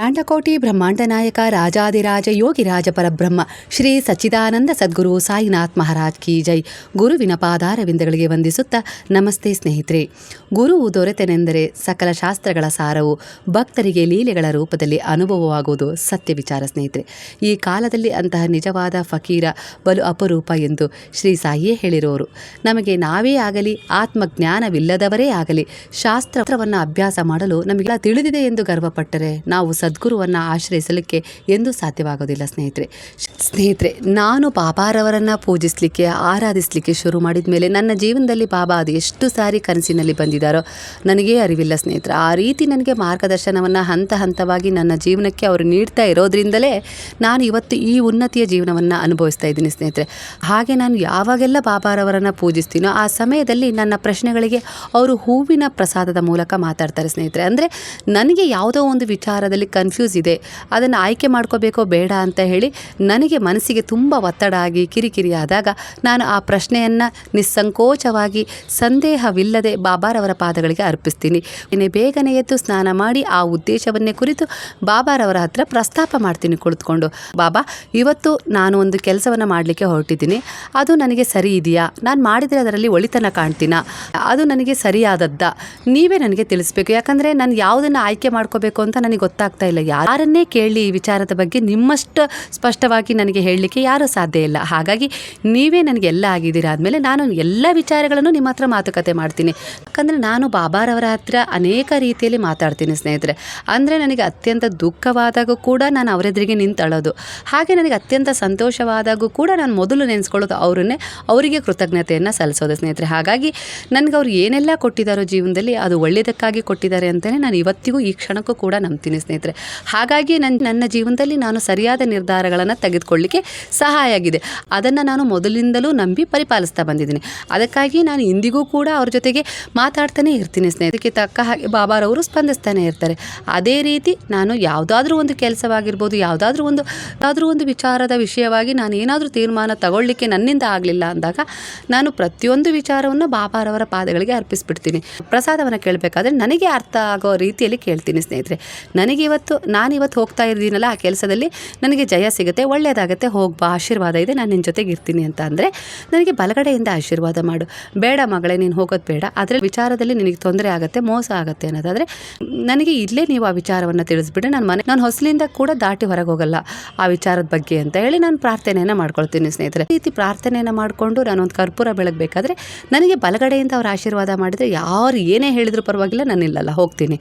ಯಾಂಡಕೋಟಿ ಬ್ರಹ್ಮಾಂಡ ನಾಯಕ ರಾಜಾದಿರಾಜ ಯೋಗಿರಾಜ ಪರಬ್ರಹ್ಮ, ಶ್ರೀ ಸಚ್ಚಿದಾನಂದ ಸದ್ಗುರು ಸಾಯಿನಾಥ್ ಮಹಾರಾಜ್ ಕಿ ಜೈ. ಗುರುವಿನ ಪಾದಾರವಿಂದಗಳಿಗೆ ವಂದಿಸುತ್ತಾ ನಮಸ್ತೆ ಸ್ನೇಹಿತರೆ. ಗುರುವು ದೊರೆತನೆಂದರೆ ಸಕಲ ಶಾಸ್ತ್ರಗಳ ಸಾರವು, ಭಕ್ತರಿಗೆ ಲೀಲೆಗಳ ರೂಪದಲ್ಲಿ ಅನುಭವವಾಗುವುದು ಸತ್ಯ ವಿಚಾರ ಸ್ನೇಹಿತರೆ. ಈ ಕಾಲದಲ್ಲಿ ಅಂತಹ ನಿಜವಾದ ಫಕೀರ ಬಲು ಅಪರೂಪ ಎಂದು ಶ್ರೀ ಸಾಯಿಯೇ ಹೇಳಿರೋರು. ನಮಗೆ ನಾವೇ ಆಗಲಿ, ಆತ್ಮಜ್ಞಾನವಿಲ್ಲದವರೇ ಆಗಲಿ, ಶಾಸ್ತ್ರವನ್ನು ಅಭ್ಯಾಸ ಮಾಡಲು ನಮಗೆಲ್ಲ ತಿಳಿದಿದೆ ಎಂದು ಗರ್ವಪಟ್ಟರೆ ನಾವು ಸದ್ಗುರುವನ್ನು ಆಶ್ರಯಿಸಲಿಕ್ಕೆ ಎಂದೂ ಸಾಧ್ಯವಾಗೋದಿಲ್ಲ ಸ್ನೇಹಿತರೆ. ಸ್ನೇಹಿತರೆ, ನಾನು ಬಾಬಾರವರನ್ನು ಪೂಜಿಸಲಿಕ್ಕೆ, ಆರಾಧಿಸಲಿಕ್ಕೆ ಶುರು ಮಾಡಿದ ಮೇಲೆ ನನ್ನ ಜೀವನದಲ್ಲಿ ಬಾಬಾ ಅದು ಎಷ್ಟು ಸಾರಿ ಕನಸಿನಲ್ಲಿ ಬಂದಿದ್ದಾರೋ ನನಗೇ ಅರಿವಿಲ್ಲ ಸ್ನೇಹಿತರೆ. ಆ ರೀತಿ ನನಗೆ ಮಾರ್ಗದರ್ಶನವನ್ನು ಹಂತ ಹಂತವಾಗಿ ನನ್ನ ಜೀವನಕ್ಕೆ ಅವರು ನೀಡ್ತಾ ಇರೋದ್ರಿಂದಲೇ ನಾನು ಇವತ್ತು ಈ ಉನ್ನತಿಯ ಜೀವನವನ್ನು ಅನುಭವಿಸ್ತಾ ಇದ್ದೀನಿ ಸ್ನೇಹಿತರೆ. ಹಾಗೆ ನಾನು ಯಾವಾಗೆಲ್ಲ ಬಾಬಾರವರನ್ನು ಪೂಜಿಸ್ತೀನೋ ಆ ಸಮಯದಲ್ಲಿ ನನ್ನ ಪ್ರಶ್ನೆಗಳಿಗೆ ಅವರು ಹೂವಿನ ಪ್ರಸಾದದ ಮೂಲಕ ಮಾತಾಡ್ತಾರೆ ಸ್ನೇಹಿತರೆ. ಅಂದರೆ ನನಗೆ ಯಾವುದೋ ಒಂದು ವಿಚಾರದಲ್ಲಿ ಕನ್ಫ್ಯೂಸ್ ಇದೆ, ಅದನ್ನು ಆಯ್ಕೆ ಮಾಡ್ಕೋಬೇಕೋ ಬೇಡ ಅಂತ ಹೇಳಿ ನನಗೆ ಮನಸ್ಸಿಗೆ ತುಂಬ ಒತ್ತಡ ಆಗಿ ಕಿರಿಕಿರಿ ಆದಾಗ ನಾನು ಆ ಪ್ರಶ್ನೆಯನ್ನು ನಿಸ್ಸಂಕೋಚವಾಗಿ ಸಂದೇಹವಿಲ್ಲದೆ ಬಾಬಾರವರ ಪಾದಗಳಿಗೆ ಅರ್ಪಿಸ್ತೀನಿ. ಇನ್ನೇ ಬೇಗನೆ ಎದ್ದು ಸ್ನಾನ ಮಾಡಿ ಆ ಉದ್ದೇಶವನ್ನೇ ಕುರಿತು ಬಾಬಾರವರ ಹತ್ರ ಪ್ರಸ್ತಾಪ ಮಾಡ್ತೀನಿ ಕುಳಿತುಕೊಂಡು. ಬಾಬಾ, ಇವತ್ತು ನಾನು ಒಂದು ಕೆಲಸವನ್ನು ಮಾಡಲಿಕ್ಕೆ ಹೊರಟಿದ್ದೀನಿ. ಅದು ನನಗೆ ಸರಿ ಇದೆಯಾ? ನಾನು ಮಾಡಿದರೆ ಅದರಲ್ಲಿ ಒಳಿತನ ಕಾಣ್ತೀನ? ಅದು ನನಗೆ ಸರಿಯಾದದ್ದ? ನೀವೇ ನನಗೆ ತಿಳಿಸ್ಬೇಕು. ಯಾಕಂದರೆ ನಾನು ಯಾವುದನ್ನು ಆಯ್ಕೆ ಮಾಡ್ಕೋಬೇಕು ಅಂತ ನನಗೆ ಗೊತ್ತಾಗ್ತಾ ಇಲ್ಲ. ಯಾರನ್ನೇ ಕೇಳಿ ಈ ವಿಚಾರದ ಬಗ್ಗೆ ನಿಮ್ಮಷ್ಟು ಸ್ಪಷ್ಟವಾಗಿ ನನಗೆ ಹೇಳಲಿಕ್ಕೆ ಯಾರೂ ಸಾಧ್ಯ ಇಲ್ಲ. ಹಾಗಾಗಿ ನೀವೇ ನನಗೆ ಎಲ್ಲ ಆಗಿದ್ದೀರಾ ಆದಮೇಲೆ ನಾನು ಎಲ್ಲ ವಿಚಾರಗಳನ್ನು ನಿಮ್ಮ ಹತ್ರ ಮಾತುಕತೆ ಮಾಡ್ತೀನಿ. ಯಾಕಂದರೆ ನಾನು ಬಾಬಾರವರ ಹತ್ರ ಅನೇಕ ರೀತಿಯಲ್ಲಿ ಮಾತಾಡ್ತೀನಿ ಸ್ನೇಹಿತರೆ. ಅಂದರೆ ನನಗೆ ಅತ್ಯಂತ ದುಃಖವಾದಾಗೂ ಕೂಡ ನಾನು ಅವರೆದುರಿಗೆ ನಿಂತಳೋದು. ಹಾಗೆ ನನಗೆ ಅತ್ಯಂತ ಸಂತೋಷವಾದಾಗೂ ಕೂಡ ನಾನು ಮೊದಲು ನೆನೆಸ್ಕೊಳ್ಳೋದು ಅವರನ್ನೇ, ಅವರಿಗೆ ಕೃತಜ್ಞತೆಯನ್ನು ಸಲ್ಲಿಸೋದು ಸ್ನೇಹಿತರೆ. ಹಾಗಾಗಿ ನನಗೆ ಅವ್ರು ಏನೆಲ್ಲ ಕೊಟ್ಟಿದ್ದಾರೋ ಜೀವನದಲ್ಲಿ ಅದು ಒಳ್ಳೆಯದಕ್ಕಾಗಿ ಕೊಟ್ಟಿದ್ದಾರೆ ಅಂತಲೇ ನಾನು ಇವತ್ತಿಗೂ ಈ ಕ್ಷಣಕ್ಕೂ ಕೂಡ ನಂಬ್ತೀನಿ ಸ್ನೇಹಿತರೆ. ಹಾಗಾಗಿ ನನ್ನ ನನ್ನ ಜೀವನದಲ್ಲಿ ನಾನು ಸರಿಯಾದ ನಿರ್ಧಾರಗಳನ್ನು ತೆಗೆದುಕೊಳ್ಳಿಕ್ಕೆ ಸಹಾಯ ಆಗಿದೆ. ಅದನ್ನು ನಾನು ಮೊದಲಿಂದಲೂ ನಂಬಿ ಪರಿಪಾಲಿಸ್ತಾ ಬಂದಿದ್ದೀನಿ. ಅದಕ್ಕಾಗಿ ನಾನು ಇಂದಿಗೂ ಕೂಡ ಅವ್ರ ಜೊತೆಗೆ ಮಾತಾಡ್ತಾನೆ ಇರ್ತೀನಿ ಸ್ನೇಹಿತರಿಗೆ ತಕ್ಕ ಹಾಗೆ ಬಾಬಾರವರು ಸ್ಪಂದಿಸ್ತಾನೆ ಇರ್ತಾರೆ. ಅದೇ ರೀತಿ ನಾನು ಯಾವುದಾದ್ರೂ ಒಂದು ಕೆಲಸವಾಗಿರ್ಬೋದು, ಯಾವುದಾದ್ರೂ ಒಂದು ಯಾವುದಾದ್ರೂ ಒಂದು ವಿಚಾರದ ವಿಷಯವಾಗಿ ನಾನು ಏನಾದರೂ ತೀರ್ಮಾನ ತಗೊಳ್ಳಿಕ್ಕೆ ನನ್ನಿಂದ ಆಗಲಿಲ್ಲ ಅಂದಾಗ ನಾನು ಪ್ರತಿಯೊಂದು ವಿಚಾರವನ್ನು ಬಾಬಾರವರ ಪಾದಗಳಿಗೆ ಅರ್ಪಿಸ್ಬಿಡ್ತೀನಿ. ಪ್ರಸಾದವನ್ನು ಕೇಳಬೇಕಾದ್ರೆ ನನಗೆ ಅರ್ಥ ಆಗೋ ರೀತಿಯಲ್ಲಿ ಕೇಳ್ತೀನಿ ಸ್ನೇಹಿತರೆ. ನನಗೆ ಇವತ್ತು ನಾನು ಇವತ್ತು ಹೋಗ್ತಾ ಇದ್ದೀನಲ್ಲ ಆ ಕೆಲಸದಲ್ಲಿ, ನನಗೆ ಜಯ ಸಿಗುತ್ತೆ ಒಳ್ಳೆಯದಾಗುತ್ತೆ ಹೋಗ್ಬಾ ಆಶೀರ್ವಾದ ಇದೆ, ನಾನು ನಿನ್ನ ಜೊತೆಗೆ ಇರ್ತೀನಿ ಅಂತ ಅಂದರೆ ನನಗೆ ಬಲಗಡೆಯಿಂದ ಆಶೀರ್ವಾದ ಮಾಡು. ಬೇಡ ಮಗಳೇ, ನೀನು ಹೋಗೋದು ಬೇಡ. ಅದರ ವಿಚಾರದಲ್ಲಿ ನಿನಗೆ ತೊಂದರೆ ಆಗುತ್ತೆ, ಮೋಸ ಆಗುತ್ತೆ ಅನ್ನೋದಾದರೆ ನನಗೆ ಇಲ್ಲೇ ನೀವು ಆ ವಿಚಾರವನ್ನು ತಿಳಿಸ್ಬಿಟ್ರೆ ನಾನು ಮನೆ, ನಾನು ಹೊಸಲಿಂದ ಕೂಡ ದಾಟಿ ಹೊರಗೆ ಹೋಗಲ್ಲ ಆ ವಿಚಾರದ ಬಗ್ಗೆ ಅಂತ ಹೇಳಿ ನಾನು ಪ್ರಾರ್ಥನೆಯನ್ನು ಮಾಡ್ಕೊಳ್ತೀನಿ ಸ್ನೇಹಿತರೆ. ಈ ರೀತಿ ಪ್ರಾರ್ಥನೆಯನ್ನು ಮಾಡಿಕೊಂಡು ನಾನು ಒಂದು ಕರ್ಪೂರ ಬೆಳಗಬೇಕಾದ್ರೆ ನನಗೆ ಬಲಗಡೆಯಿಂದ ಅವ್ರ ಆಶೀರ್ವಾದ ಮಾಡಿದರೆ ಯಾರು ಏನೇ ಹೇಳಿದ್ರು ಪರವಾಗಿಲ್ಲ, ನಾನು ಇಲ್ಲಲ್ಲ, ಹೋಗ್ತೀನಿ.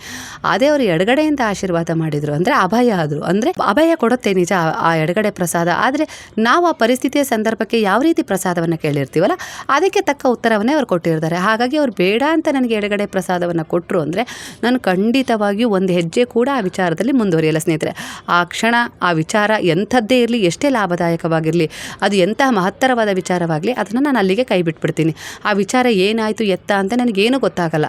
ಅದೇ ಅವರು ಎಡಗಡೆಯಿಂದ ಆಶೀರ್ವಾದ ಮಾಡಿದರು ಅಂದರೆ ಅಭಯ ಆದರು. ಅಂದರೆ ಅಭಯ ಕೊಡುತ್ತೆ ನಿಜ ಆ ಎಡಗಡೆ ಪ್ರಸಾದ ಆದರೆ ನಾವು ಆ ಪರಿಸ್ಥಿತಿಯ ಸಂದರ್ಭಕ್ಕೆ ಯಾವ ರೀತಿ ಪ್ರಸಾದವನ್ನು ಕೇಳಿರ್ತೀವಲ್ಲ, ಅದಕ್ಕೆ ತಕ್ಕ ಉತ್ತರವನ್ನೇ ಅವ್ರು ಕೊಟ್ಟಿರ್ತಾರೆ. ಹಾಗಾಗಿ ಅವ್ರು ಬೇಡ ಅಂತ ನನಗೆ ಎಡಗಡೆ ಪ್ರಸಾದವನ್ನು ಕೊಟ್ಟರು ಅಂದರೆ ನಾನು ಖಂಡಿತವಾಗಿಯೂ ಒಂದು ಹೆಜ್ಜೆ ಕೂಡ ಆ ವಿಚಾರದಲ್ಲಿ ಮುಂದುವರಿಯಲ್ಲ ಸ್ನೇಹಿತರೆ. ಆ ಕ್ಷಣ, ಆ ವಿಚಾರ ಎಂಥದ್ದೇ ಇರಲಿ, ಎಷ್ಟೇ ಲಾಭದಾಯಕವಾಗಿರಲಿ, ಅದು ಎಂತಹ ಮಹತ್ತರವಾದ ವಿಚಾರವಾಗಲಿ, ಅದನ್ನು ನಾನು ಅಲ್ಲಿಗೆ ಕೈ ಬಿಟ್ಬಿಡ್ತೀನಿ. ಆ ವಿಚಾರ ಏನಾಯಿತು, ಎತ್ತ ಅಂತ ನನಗೇನು ಗೊತ್ತಾಗಲ್ಲ.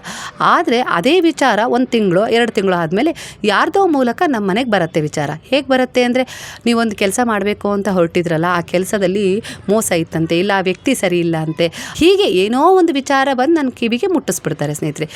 ಆದರೆ ಅದೇ ವಿಚಾರ ಒಂದು ತಿಂಗಳು, ಎರಡು ತಿಂಗಳು ಆದಮೇಲೆ ಯಾರ್ದೋ ಮೂಲಕ ನಮ್ಮ ಮನೆಗೆ ಬರುತ್ತೆ ವಿಚಾರ. ಹೇಗೆ ಬರುತ್ತೆ ಅಂದರೆ ನೀವೊಂದು ಕೆಲಸ ಮಾಡಬೇಕು ಅಂತ ಹೊರಟಿದ್ರಲ್ಲ, ಆ ಕೆಲಸದಲ್ಲಿ ಮೋಸ ಇತ್ತಂತೆ, ಇಲ್ಲ ಆ ವ್ಯಕ್ತಿ ಸರಿ ಇಲ್ಲ ಅಂತೆ. ಹೀಗೆ ಏನೋ ಒಂದು ವಿಚಾರ ಬಂದು ನನ್ನ ಕಿವಿಗೆ ಮುಟ್ಟಿಸ್ಬಿಡ್ತಾರೆ ಸ್ನೇಹಿತರೆ.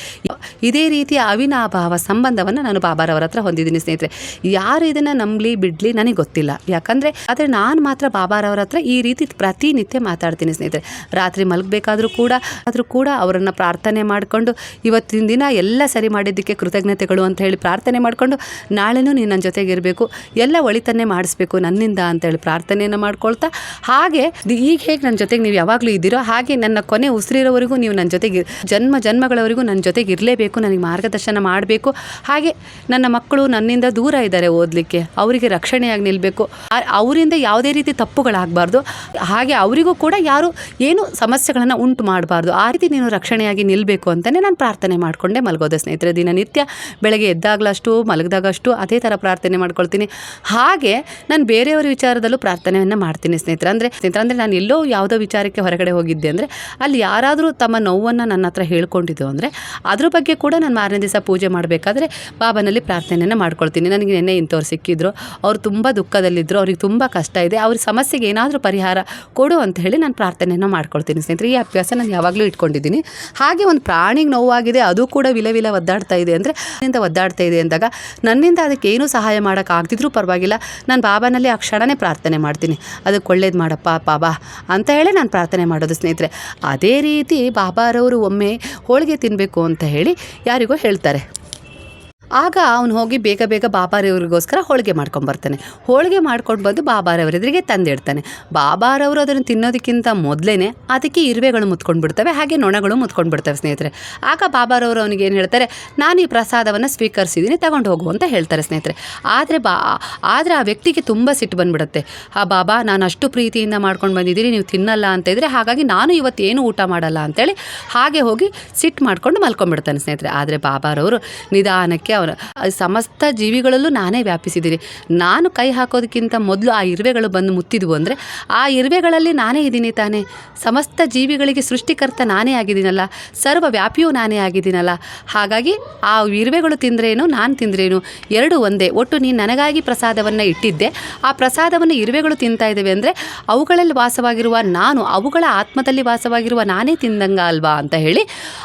ಇದೇ ರೀತಿಯ ಅವಿನಾಭಾವ ಸಂಬಂಧವನ್ನು ನಾನು ಬಾಬಾರವರ ಹತ್ರ ಹೊಂದಿದ್ದೀನಿ ಸ್ನೇಹಿತರೆ. ಯಾರು ಇದನ್ನು ನಂಬಲಿ ಬಿಡಲಿ ನನಗೆ ಗೊತ್ತಿಲ್ಲ. ಯಾಕಂದರೆ, ಆದರೆ ನಾನು ಮಾತ್ರ ಬಾಬಾರವರ ಹತ್ರ ಈ ರೀತಿ ಪ್ರತಿನಿತ್ಯ ಮಾತಾಡ್ತೀನಿ ಸ್ನೇಹಿತರೆ. ರಾತ್ರಿ ಮಲಗಬೇಕಾದ್ರೂ ಕೂಡ, ಆದರೂ ಕೂಡ ಅವರನ್ನು ಪ್ರಾರ್ಥನೆ ಮಾಡಿಕೊಂಡು, ಇವತ್ತಿನ ದಿನ ಎಲ್ಲ ಸರಿ ಮಾಡಿದ್ದಕ್ಕೆ ಕೃತಜ್ಞತೆಗಳು ಅಂತ ಹೇಳಿ ಪ್ರಾರ್ಥನೆ ಮಾಡಿಕೊಂಡು, ನಾಳೆನೂ ನೀನು ನನ್ನ ಜೊತೆಗಿರಬೇಕು, ಎಲ್ಲ ಒಳಿತನ್ನೇ ಮಾಡಿಸ್ಬೇಕು ನನ್ನಿಂದ ಅಂತೇಳಿ ಪ್ರಾರ್ಥನೆಯನ್ನು ಮಾಡ್ಕೊಳ್ತಾ, ಹಾಗೆ ಈಗ ಹೇಗೆ ನನ್ನ ಜೊತೆಗೆ ನೀವು ಯಾವಾಗಲೂ ಇದ್ದೀರೋ ಹಾಗೆ ನನ್ನ ಕೊನೆ ಉಸಿರಿರೋವರೆಗೂ ನೀವು ನನ್ನ ಜೊತೆಗೆ ಜನ್ಮ ಜನ್ಮಗಳವರೆಗೂ ನನ್ನ ಜೊತೆಗೆ ಇರಲೇಬೇಕು, ನನಗೆ ಮಾರ್ಗದರ್ಶನ ಮಾಡಬೇಕು. ಹಾಗೆ ನನ್ನ ಮಕ್ಕಳು ನನ್ನಿಂದ ದೂರ ಇದ್ದಾರೆ ಓದಲಿಕ್ಕೆ, ಅವರಿಗೆ ರಕ್ಷಣೆಯಾಗಿ ನಿಲ್ಲಬೇಕು ಅವರಿಂದ ಯಾವುದೇ ರೀತಿ ತಪ್ಪುಗಳಾಗಬಾರ್ದು. ಹಾಗೆ ಅವರಿಗೂ ಕೂಡ ಯಾರು ಏನು ಸಮಸ್ಯೆಗಳನ್ನು ಉಂಟು ಮಾಡಬಾರ್ದು, ಆ ರೀತಿ ನೀನು ರಕ್ಷಣೆಯಾಗಿ ನಿಲ್ಲಬೇಕು ಅಂತಲೇ ನಾನು ಪ್ರಾರ್ಥನೆ ಮಾಡಿಕೊಂಡೆ ಮಲಗೋದೆ ಸ್ನೇಹಿತರೆ. ದಿನನಿತ್ಯ ಬೆಳಗ್ಗೆ ಎದ್ದಾಗಲಷ್ಟು, ಮಲಗಿದಾಗಷ್ಟು ಅದೇ ಥರ ಪ್ರಾರ್ಥನೆ ಮಾಡ್ಕೊಳ್ತೀನಿ. ಹಾಗೆ ನಾನು ಬೇರೆಯವ್ರ ವಿಚಾರದ ವಿಚಾರದಲ್ಲೂ ಪ್ರಾರ್ಥನೆಯನ್ನು ಮಾಡ್ತೀನಿ ಸ್ನೇಹಿತರೆ. ಅಂದರೆ ಸ್ನೇಹಿತರೆ, ಅಂದರೆ ನಾನು ಎಲ್ಲೋ ಯಾವುದೋ ವಿಚಾರಕ್ಕೆ ಹೊರಗಡೆ ಹೋಗಿದ್ದೆ ಅಂದರೆ ಅಲ್ಲಿ ಯಾರಾದರೂ ತಮ್ಮ ನೋವನ್ನು ನನ್ನ ಹತ್ರ ಹೇಳ್ಕೊಂಡಿದ್ದು ಅಂದರೆ ಅದ್ರ ಬಗ್ಗೆ ಕೂಡ ನಾನು ಮಾರನೇ ದಿವಸ ಪೂಜೆ ಮಾಡಬೇಕಾದ್ರೆ ಬಾಬನಲ್ಲಿ ಪ್ರಾರ್ಥನೆಯನ್ನು ಮಾಡ್ಕೊಳ್ತೀನಿ. ನನಗೆ ನೆನ್ನೆ ಇಂಥವ್ರು ಸಿಕ್ಕಿದ್ರು, ಅವ್ರು ತುಂಬ ದುಃಖದಲ್ಲಿದ್ದರು ಅವ್ರಿಗೆ ತುಂಬ ಕಷ್ಟ ಇದೆ, ಅವ್ರ ಸಮಸ್ಯೆಗೆ ಏನಾದರೂ ಪರಿಹಾರ ಕೊಡು ಅಂತ ಹೇಳಿ ನಾನು ಪ್ರಾರ್ಥನೆಯನ್ನು ಮಾಡ್ಕೊಳ್ತೀನಿ ಸ್ನೇಹಿತರೆ. ಈ ಅಭ್ಯಾಸ ನಾನು ಯಾವಾಗಲೂ ಇಟ್ಕೊಂಡಿದ್ದೀನಿ. ಹಾಗೆ ಒಂದು ಪ್ರಾಣಿಗೆ ನೋವಾಗಿದೆ, ಅದು ಕೂಡ ವಿಲ ವಿಲ ಒದ್ದಾಡ್ತಾ ಇದೆ ಅಂದರೆ ನನ್ನಿಂದ ಒದ್ದಾಡ್ತಾ ಇದೆ ಅಂದಾಗ ನನ್ನಿಂದ ಅದಕ್ಕೆ ಏನೂ ಸಹಾಯ ಮಾಡೋಕ್ಕಾಗ್ದಿದ್ರೂ ಪರವಾಗಿಲ್ಲ. ನಾನು ಬಾಬಾನಲ್ಲಿ ಆ ಕ್ಷಣನೇ ಪ್ರಾರ್ಥನೆ ಮಾಡ್ತೀನಿ. ಅದಕ್ಕೆ ಒಳ್ಳೇದು ಮಾಡಪ್ಪ ಬಾಬಾ ಅಂತ ಹೇಳಿ ನಾನು ಪ್ರಾರ್ಥನೆ ಮಾಡೋದು ಸ್ನೇಹಿತರೆ. ಅದೇ ರೀತಿ ಬಾಬಾರವರು ಒಮ್ಮೆ ಹೋಳಿಗೆ ತಿನ್ನಬೇಕು ಅಂತ ಹೇಳಿ ಯಾರಿಗೋ ಹೇಳ್ತಾರೆ. ಆಗ ಅವನು ಹೋಗಿ ಬೇಗ ಬೇಗ ಬಾಬಾರವ್ರಿಗೋಸ್ಕರ ಹೋಳಿಗೆ ಮಾಡ್ಕೊಂಬರ್ತಾನೆ ಹೋಳಿಗೆ ಮಾಡ್ಕೊಂಡು ಬಂದು ಬಾಬಾರವ್ರ ಎದುರಿಗೆ ತಂದಿಡ್ತಾನೆ. ಬಾಬಾರವರು ಅದನ್ನು ತಿನ್ನೋದಕ್ಕಿಂತ ಮೊದಲೇ ಅದಕ್ಕೆ ಇರುವೆಗಳು ಮುತ್ಕೊಂಡು ಬಿಡ್ತವೆ ಹಾಗೆ ನೊಣಗಳು ಮುತ್ಕೊಂಡು ಬಿಡ್ತವೆ ಸ್ನೇಹಿತರೆ. ಆಗ ಬಾಬಾರವರು ಅವನಿಗೆ ಏನು ಹೇಳ್ತಾರೆ, ನಾನು ಈ ಪ್ರಸಾದವನ್ನು ಸ್ವೀಕರಿಸಿದ್ದೀನಿ ತಗೊಂಡು ಹೋಗು ಅಂತ ಹೇಳ್ತಾರೆ ಸ್ನೇಹಿತರೆ. ಆದರೆ ಬಾ, ಆದರೆ ಆ ವ್ಯಕ್ತಿಗೆ ತುಂಬ ಸಿಟ್ಟು ಬಂದ್ಬಿಡುತ್ತೆ. ಆ ಬಾಬಾ, ನಾನು ಅಷ್ಟು ಪ್ರೀತಿಯಿಂದ ಮಾಡ್ಕೊಂಡು ಬಂದಿದ್ದೀನಿ, ನೀವು ತಿನ್ನಲ್ಲ ಅಂತ ಇದ್ದರೆ ಹಾಗಾಗಿ ನಾನು ಇವತ್ತು ಏನು ಊಟ ಮಾಡಲ್ಲ ಅಂತೇಳಿ ಹಾಗೆ ಹೋಗಿ ಸಿಟ್ಟು ಮಾಡ್ಕೊಂಡು ಮಲ್ಕೊಂಡ್ಬಿಡ್ತಾನೆ ಸ್ನೇಹಿತರೆ. ಆದರೆ ಬಾಬಾರವರು ನಿಧಾನಕ್ಕೆ ಅವರ ಸಮಸ್ತ ಜೀವಿಗಳಲ್ಲೂ ನಾನೇ ವ್ಯಾಪಿಸಿದ್ದೀನಿ ನಾನು ಕೈ ಹಾಕೋದಕ್ಕಿಂತ ಮೊದಲು ಆ ಇರುವೆಗಳು ಬಂದು ಮುತ್ತಿದ್ವು ಅಂದರೆ, ಆ ಇರುವೆಗಳಲ್ಲಿ ನಾನೇ ಇದ್ದೀನಿ ತಾನೇ. ಸಮಸ್ತ ಜೀವಿಗಳಿಗೆ ಸೃಷ್ಟಿಕರ್ತ ನಾನೇ ಆಗಿದ್ದೀನಲ್ಲ ಸರ್ವ ವ್ಯಾಪಿಯೂ ನಾನೇ ಆಗಿದ್ದೀನಲ್ಲ. ಹಾಗಾಗಿ ಆ ಇರುವೆಗಳು ತಿಂದ್ರೇನು, ನಾನು ತಿಂದ್ರೇನು, ಎರಡು ಒಂದೇ. ಒಟ್ಟು ನೀನು ನನಗಾಗಿ ಪ್ರಸಾದವನ್ನು ಇಟ್ಟಿದ್ದೆ. ಆ ಪ್ರಸಾದವನ್ನು ಇರುವೆಗಳು ತಿಂತಾ ಇದ್ದಾವೆ ಅಂದರೆ, ಅವುಗಳಲ್ಲಿ ವಾಸವಾಗಿರುವ ನಾನು, ಅವುಗಳ ಆತ್ಮದಲ್ಲಿ ವಾಸವಾಗಿರುವ ನಾನೇ ತಿಂದಂಗ ಅಲ್ವಾ ಅಂತ ಹೇಳಿ,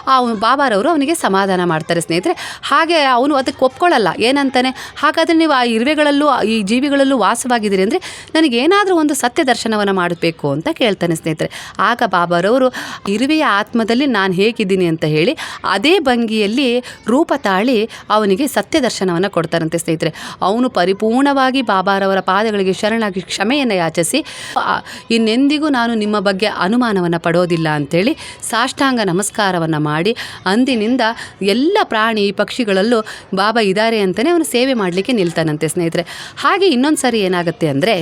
ಆ ಬಾಬಾರವರು ಅವನಿಗೆ ಸಮಾಧಾನ ಮಾಡ್ತಾರೆ ಸ್ನೇಹಿತರೆ. ಹಾಗೆ ಅವನು ಅದಕ್ಕೆ ಒಪ್ಕೊಳ್ಳಲ್ಲ. ಏನಂತಾನೆ? ಹಾಗಾದರೆ ನೀವು ಆ ಇರುವೆಗಳಲ್ಲೂ, ಈ ಜೀವಿಗಳಲ್ಲೂ ವಾಸವಾಗಿದ್ದೀರಿ ಅಂದರೆ ನನಗೇನಾದರೂ ಒಂದು ಸತ್ಯ ದರ್ಶನವನ್ನು ಮಾಡಬೇಕು ಅಂತ ಕೇಳ್ತಾನೆ ಸ್ನೇಹಿತರೆ. ಆಗ ಬಾಬಾರವರು, ಇರುವೆಯ ಆತ್ಮದಲ್ಲಿ ನಾನು ಹೇಗಿದ್ದೀನಿ ಅಂತ ಹೇಳಿ, ಅದೇ ಭಂಗಿಯಲ್ಲಿ ರೂಪ ತಾಳಿ ಅವನಿಗೆ ಸತ್ಯ ದರ್ಶನವನ್ನು ಕೊಡ್ತಾರಂತೆ ಸ್ನೇಹಿತರೆ. ಅವನು ಪರಿಪೂರ್ಣವಾಗಿ ಬಾಬಾರವರ ಪಾದಗಳಿಗೆ ಶರಣಾಗಿ ಕ್ಷಮೆಯನ್ನು ಯಾಚಿಸಿ ಇನ್ನೆಂದಿಗೂ ನಾನು ನಿಮ್ಮ ಬಗ್ಗೆ ಅನುಮಾನವನ್ನು ಪಡೋದಿಲ್ಲ ಅಂಥೇಳಿ ಸಾಷ್ಟಾಂಗ ನಮಸ್ಕಾರವನ್ನು ಮಾಡಿ, ಅಂದಿನಿಂದ ಎಲ್ಲ ಪ್ರಾಣಿ ಪಕ್ಷಿಗಳಲ್ಲೂ ಬಾಬಾ ಇದ್ದಾರೆ ಅಂತಲೇ ಅವನು ಸೇವೆ ಮಾಡಲಿಕ್ಕೆ ನಿಲ್ತಾನಂತೆ ಸ್ನೇಹಿತರೆ. ಹಾಗೆ ಇನ್ನೊಂದು ಸಾರಿ ಏನಾಗುತ್ತೆ ಅಂದರೆ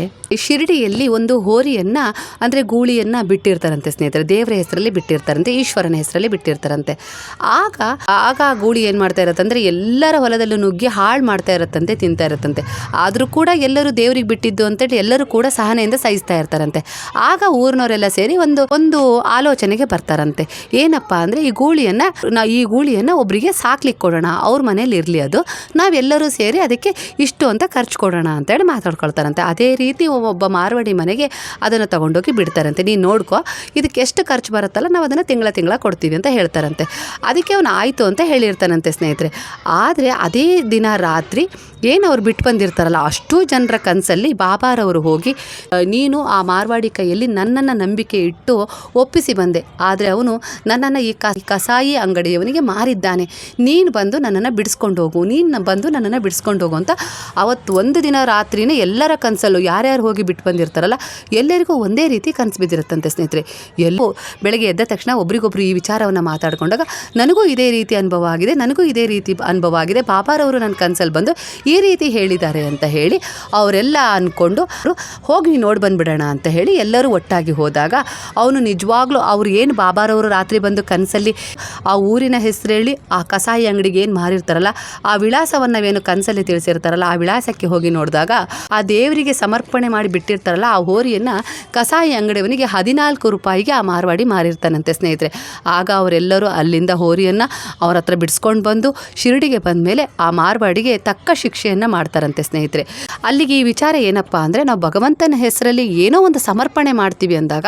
ಶಿರಡಿಯಲ್ಲಿ ಒಂದು ಹೋರಿಯನ್ನು, ಅಂದರೆ ಗೂಳಿಯನ್ನು ಬಿಟ್ಟಿರ್ತಾರಂತೆ ಸ್ನೇಹಿತರೆ. ದೇವರ ಹೆಸರಲ್ಲಿ ಬಿಟ್ಟಿರ್ತಾರಂತೆ, ಈಶ್ವರನ ಹೆಸರಲ್ಲಿ ಬಿಟ್ಟಿರ್ತಾರಂತೆ. ಆಗ ಆಗ ಆ ಗೂಳಿ ಏನು ಮಾಡ್ತಾ ಇರತ್ತಂದರೆ, ಎಲ್ಲರ ಹೊಲದಲ್ಲೂ ನುಗ್ಗಿ ಹಾಳು ಮಾಡ್ತಾ ಇರತ್ತಂತೆ, ತಿಂತಾ ಇರತ್ತಂತೆ. ಆದರೂ ಕೂಡ ಎಲ್ಲರೂ ದೇವರಿಗೆ ಬಿಟ್ಟಿದ್ದು ಅಂತೇಳಿ ಎಲ್ಲರೂ ಕೂಡ ಸಹನೆಯಿಂದ ಸಹಿಸ್ತಾ ಇರ್ತಾರಂತೆ. ಆಗ ಊರಿನವರೆಲ್ಲ ಸೇರಿ ಒಂದು ಒಂದು ಆಲೋಚನೆಗೆ ಬರ್ತಾರಂತೆ. ಏನಪ್ಪ ಅಂದರೆ, ಈ ಗೂಳಿಯನ್ನು ಈ ಗೂಳಿಯನ್ನು ಒಬ್ಬರಿಗೆ ಸಾಕ್ಲಿಕ್ಕೆ ಕೊಡೋಣ, ಅವ್ರ ಮನೇಲಿ ಇರಲಿ ಅದು. ನಾವೆಲ್ಲರೂ ಸೇರಿ ಅದಕ್ಕೆ ಇಷ್ಟು ಅಂತ ಖರ್ಚು ಕೊಡೋಣ ಅಂತೇಳಿ ಮಾತಾಡ್ಕೊಳ್ತಾರಂತೆ. ಅದೇ ರೀತಿ ಒಬ್ಬ ಮಾರ್ವಾಡಿ ಮನೆಗೆ ಅದನ್ನು ತೊಗೊಂಡೋಗಿ ಬಿಡ್ತಾರಂತೆ. ನೀನು ನೋಡ್ಕೊ, ಇದಕ್ಕೆ ಎಷ್ಟು ಖರ್ಚು ಬರುತ್ತಲ್ಲ ನಾವು ಅದನ್ನು ತಿಂಗಳ ತಿಂಗಳ ಕೊಡ್ತೀವಿ ಅಂತ ಹೇಳ್ತಾರಂತೆ. ಅದಕ್ಕೆ ಅವನು ಆಯಿತು ಅಂತ ಹೇಳಿರ್ತಾನಂತೆ ಸ್ನೇಹಿತರೆ. ಆದರೆ ಅದೇ ದಿನ ರಾತ್ರಿ ಏನು ಅವ್ರು ಬಿಟ್ಟು ಬಂದಿರ್ತಾರಲ್ಲ, ಅಷ್ಟು ಜನರ ಕನಸಲ್ಲಿ ಬಾಬಾರವರು ಹೋಗಿ ನೀನು ಆ ಮಾರ್ವಾಡಿ ಕೈಯಲ್ಲಿ ನನ್ನನ್ನು ನಂಬಿಕೆ ಇಟ್ಟು ಒಪ್ಪಿಸಿ ಬಂದೆ. ಆದರೆ ಅವನು ನನ್ನನ್ನು ಈ ಕಸಾಯಿ ಅಂಗಡಿಯವನಿಗೆ ಮಾರಿದ್ದಾನೆ. ನೀನು ಬಂದು ನನ್ನನ್ನು ಬಿಡಿಸ್ಕೊಂಡು ಹೋಗು, ನೀನು ಬಂದು ನನ್ನನ್ನು ಬಿಡಿಸ್ಕೊಂಡು ಹೋಗು ಅಂತ ಅವತ್ತು ಒಂದು ದಿನ ರಾತ್ರಿನೇ ಎಲ್ಲರ ಕನಸಲ್ಲೂ ಯಾರ್ಯಾರು ಹೋಗಿ ಬಿಟ್ಟು ಬಂದಿರ್ತಾರಲ್ಲ, ಎಲ್ಲರಿಗೂ ಒಂದೇ ರೀತಿ ಕನಸು ಬಿದ್ದಿರುತ್ತಂತೆ ಸ್ನೇಹಿತರೆ. ಎಲ್ಲೋ ಬೆಳಗ್ಗೆ ಎದ್ದ ತಕ್ಷಣ ಒಬ್ರಿಗೊಬ್ರು ಈ ವಿಚಾರವನ್ನು ಮಾತಾಡ್ಕೊಂಡಾಗ, ನನಗೂ ಇದೇ ರೀತಿ ಅನುಭವ ಆಗಿದೆ, ನನಗೂ ಇದೇ ರೀತಿ ಅನುಭವ ಆಗಿದೆ ಬಾಬಾರವರು ನನ್ನ ಕನಸಲ್ಲಿ ಬಂದು ಈ ರೀತಿ ಹೇಳಿದ್ದಾರೆ ಅಂತ ಹೇಳಿ ಅವರೆಲ್ಲ ಅಂದ್ಕೊಂಡು ಹೋಗಿ ನೋಡಿ ಬಂದುಬಿಡೋಣ ಅಂತ ಹೇಳಿ ಎಲ್ಲರೂ ಒಟ್ಟಾಗಿ ಹೋದಾಗ, ಅವನು ನಿಜವಾಗ್ಲೂ ಅವ್ರು ಏನು ಬಾಬಾರವರು ರಾತ್ರಿ ಬಂದು ಕನಸಲ್ಲಿ ಆ ಊರಿನ ಹೆಸರು ಹೇಳಿ ಆ ಕಸಾಯಿ ಅಂಗಡಿಗೆ ಏನು ಮಾರಿರ್ತಾರಲ್ಲ ಆ ವಿಳಾಸವನ್ನವೇನು ಕನಸಲ್ಲಿ ತಿಳಿಸಿರ್ತಾರಲ್ಲ, ಆ ವಿಳಾಸಕ್ಕೆ ಹೋಗಿ ನೋಡಿದಾಗ ಆ ದೇವರಿಗೆ ಸಮರ್ಪಣೆ ಮಾಡಿ ಬಿಟ್ಟಿರ್ತಾರಲ್ಲ, ಆ ಹೋರಿಯನ್ನು ಕಸಾಯಿ ಅಂಗಡಿಯವನಿಗೆ ಹದಿನಾಲ್ಕು ರೂಪಾಯಿಗೆ ಆ ಮಾರ್ವಾಡಿ ಮಾರಿರ್ತಾನಂತೆ ಸ್ನೇಹಿತರೆ. ಆಗ ಅವರೆಲ್ಲರೂ ಅಲ್ಲಿಂದ ಹೋರಿಯನ್ನು ಅವರ ಹತ್ರ ಬಿಡಿಸ್ಕೊಂಡು ಬಂದು ಶಿರಡಿಗೆ ಬಂದ ಮೇಲೆ ಆ ಮಾರ್ವಾಡಿಗೆ ತಕ್ಕ ಶಿಕ್ಷೆಯನ್ನು ಮಾಡ್ತಾರಂತೆ ಸ್ನೇಹಿತರೆ. ಅಲ್ಲಿಗೆ ಈ ವಿಚಾರ ಏನಪ್ಪ ಅಂದರೆ, ನಾವು ಭಗವಂತನ ಹೆಸರಲ್ಲಿ ಏನೋ ಒಂದು ಸಮರ್ಪಣೆ ಮಾಡ್ತೀವಿ ಅಂದಾಗ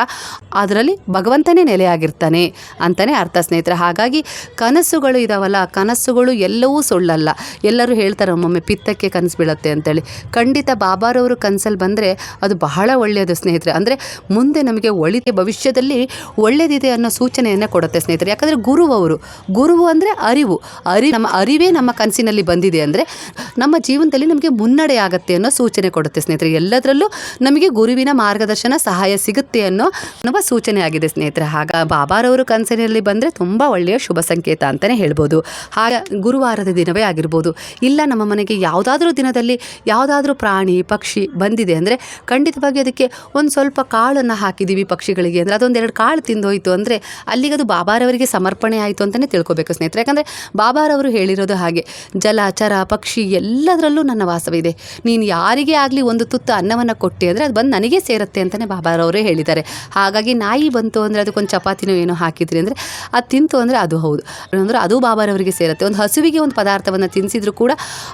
ಅದರಲ್ಲಿ ಭಗವಂತನೇ ನೆಲೆಯಾಗಿರ್ತಾನೆ ಅಂತಲೇ ಅರ್ಥ ಸ್ನೇಹಿತರೆ. ಹಾಗಾಗಿ ಕನಸುಗಳು ಇದಾವಲ್ಲ, ಕನಸುಗಳು ಎಲ್ಲವೂ ಸುಳ್ಳಲ್ಲ. ಎಲ್ಲರೂ ಹೇಳ್ತಾರೆ, ಒಮ್ಮೊಮ್ಮೆ ಪಿತ್ತಕ್ಕೆ ಕನಸು ಬೀಳುತ್ತೆ ಅಂತೇಳಿ. ಖಂಡಿತ ಬಾಬಾರವರು ಕನಸಲ್ಲಿ ಬಂದರೆ ಅದು ಬಹಳ ಒಳ್ಳೆಯದು ಸ್ನೇಹಿತರೆ. ಅಂದರೆ ಮುಂದೆ ನಮಗೆ ಒಳಿತೆ, ಭವಿಷ್ಯದಲ್ಲಿ ಒಳ್ಳೆಯದಿದೆ ಅನ್ನೋ ಸೂಚನೆಯನ್ನು ಕೊಡುತ್ತೆ ಸ್ನೇಹಿತರೆ. ಯಾಕಂದರೆ ಗುರು ಅವರು. ಗುರುವು ಅಂದರೆ ಅರಿವು. ಅರಿ, ನಮ್ಮ ಅರಿವೇ ನಮ್ಮ ಕನಸಿನಲ್ಲಿ ಬಂದಿದೆ ಅಂದರೆ ನಮ್ಮ ಜೀವನದಲ್ಲಿ ನಮಗೆ ಮುನ್ನಡೆ ಆಗುತ್ತೆ ಅನ್ನೋ ಸೂಚನೆ ಕೊಡುತ್ತೆ ಸ್ನೇಹಿತರೆ. ಎಲ್ಲದರಲ್ಲೂ ನಮಗೆ ಗುರುವಿನ ಮಾರ್ಗದರ್ಶನ, ಸಹಾಯ ಸಿಗುತ್ತೆ ಅನ್ನೋ ನಮ್ಮ ಸೂಚನೆ ಆಗಿದೆ ಸ್ನೇಹಿತರೆ. ಹಾಗ ಬಾಬಾರವರು ಕನಸಿನಲ್ಲಿ ಬಂದರೆ ತುಂಬ ಒಳ್ಳೆಯ ಶುಭ ಸಂಕೇತ ಅಂತಲೇ ಹೇಳ್ಬೋದು. ಹಾಗೆ ಗುರುವಾರದ ದಿನವೇ ಆಗಿರ್ಬೋದು, ಇಲ್ಲ ನಮ್ಮ ಮನೆಗೆ ಯಾವುದಾದ್ರೂ ದಿನದಲ್ಲಿ ಯಾವುದಾದ್ರೂ ಪ್ರಾಣಿ, ಪಕ್ಷಿ ಬಂದಿದೆ ಅಂದರೆ ಖಂಡಿತವಾಗಿ ಅದಕ್ಕೆ ಒಂದು ಸ್ವಲ್ಪ ಕಾಳನ್ನು ಹಾಕಿದ್ದೀವಿ ಪಕ್ಷಿಗಳಿಗೆ. ಅಂದರೆ ಅದೊಂದೆರಡು ಕಾಳು ತಿಂದೋಯ್ತು ಅಂದರೆ ಅಲ್ಲಿಗೆ ಅದು ಬಾಬಾರವರಿಗೆ ಸಮರ್ಪಣೆ ಆಯಿತು ಅಂತಲೇ ತಿಳ್ಕೊಬೇಕು ಸ್ನೇಹಿತರೆ. ಯಾಕಂದರೆ ಬಾಬಾರವರು ಹೇಳಿರೋದು ಹಾಗೆ, ಜಲ, ಚರ, ಪಕ್ಷಿ ಎಲ್ಲದರಲ್ಲೂ ನನ್ನ ವಾಸವಿದೆ. ನೀನು ಯಾರಿಗೆ ಆಗಲಿ ಒಂದು ತುತ್ತು ಅನ್ನವನ್ನು ಕೊಟ್ಟೆ ಅಂದರೆ ಅದು ಬಂದು ನನಗೆ ಸೇರುತ್ತೆ ಅಂತಲೇ ಬಾಬಾರವರೇ ಹೇಳಿದ್ದಾರೆ. ಹಾಗಾಗಿ ನಾಯಿ ಬಂತು ಅಂದರೆ ಅದಕ್ಕೊಂದು ಚಪಾತಿನೋ ಏನೋ ಹಾಕಿದ್ರಿ ಅಂದರೆ ಅದು ತಿಂತು ಅಂದರೆ ಅದು ಹೌದು. ಅಂದರೆ ಅದು ಬಾಬಾರವರಿಗೆ ಸೇರುತ್ತೆ. ಒಂದು ಹಸುವಿಗೆ ಒಂದು ಪದಾರ್ಥವನ್ನು ತಿನ್ನಿಸಿದ್ರು ಕೂಡ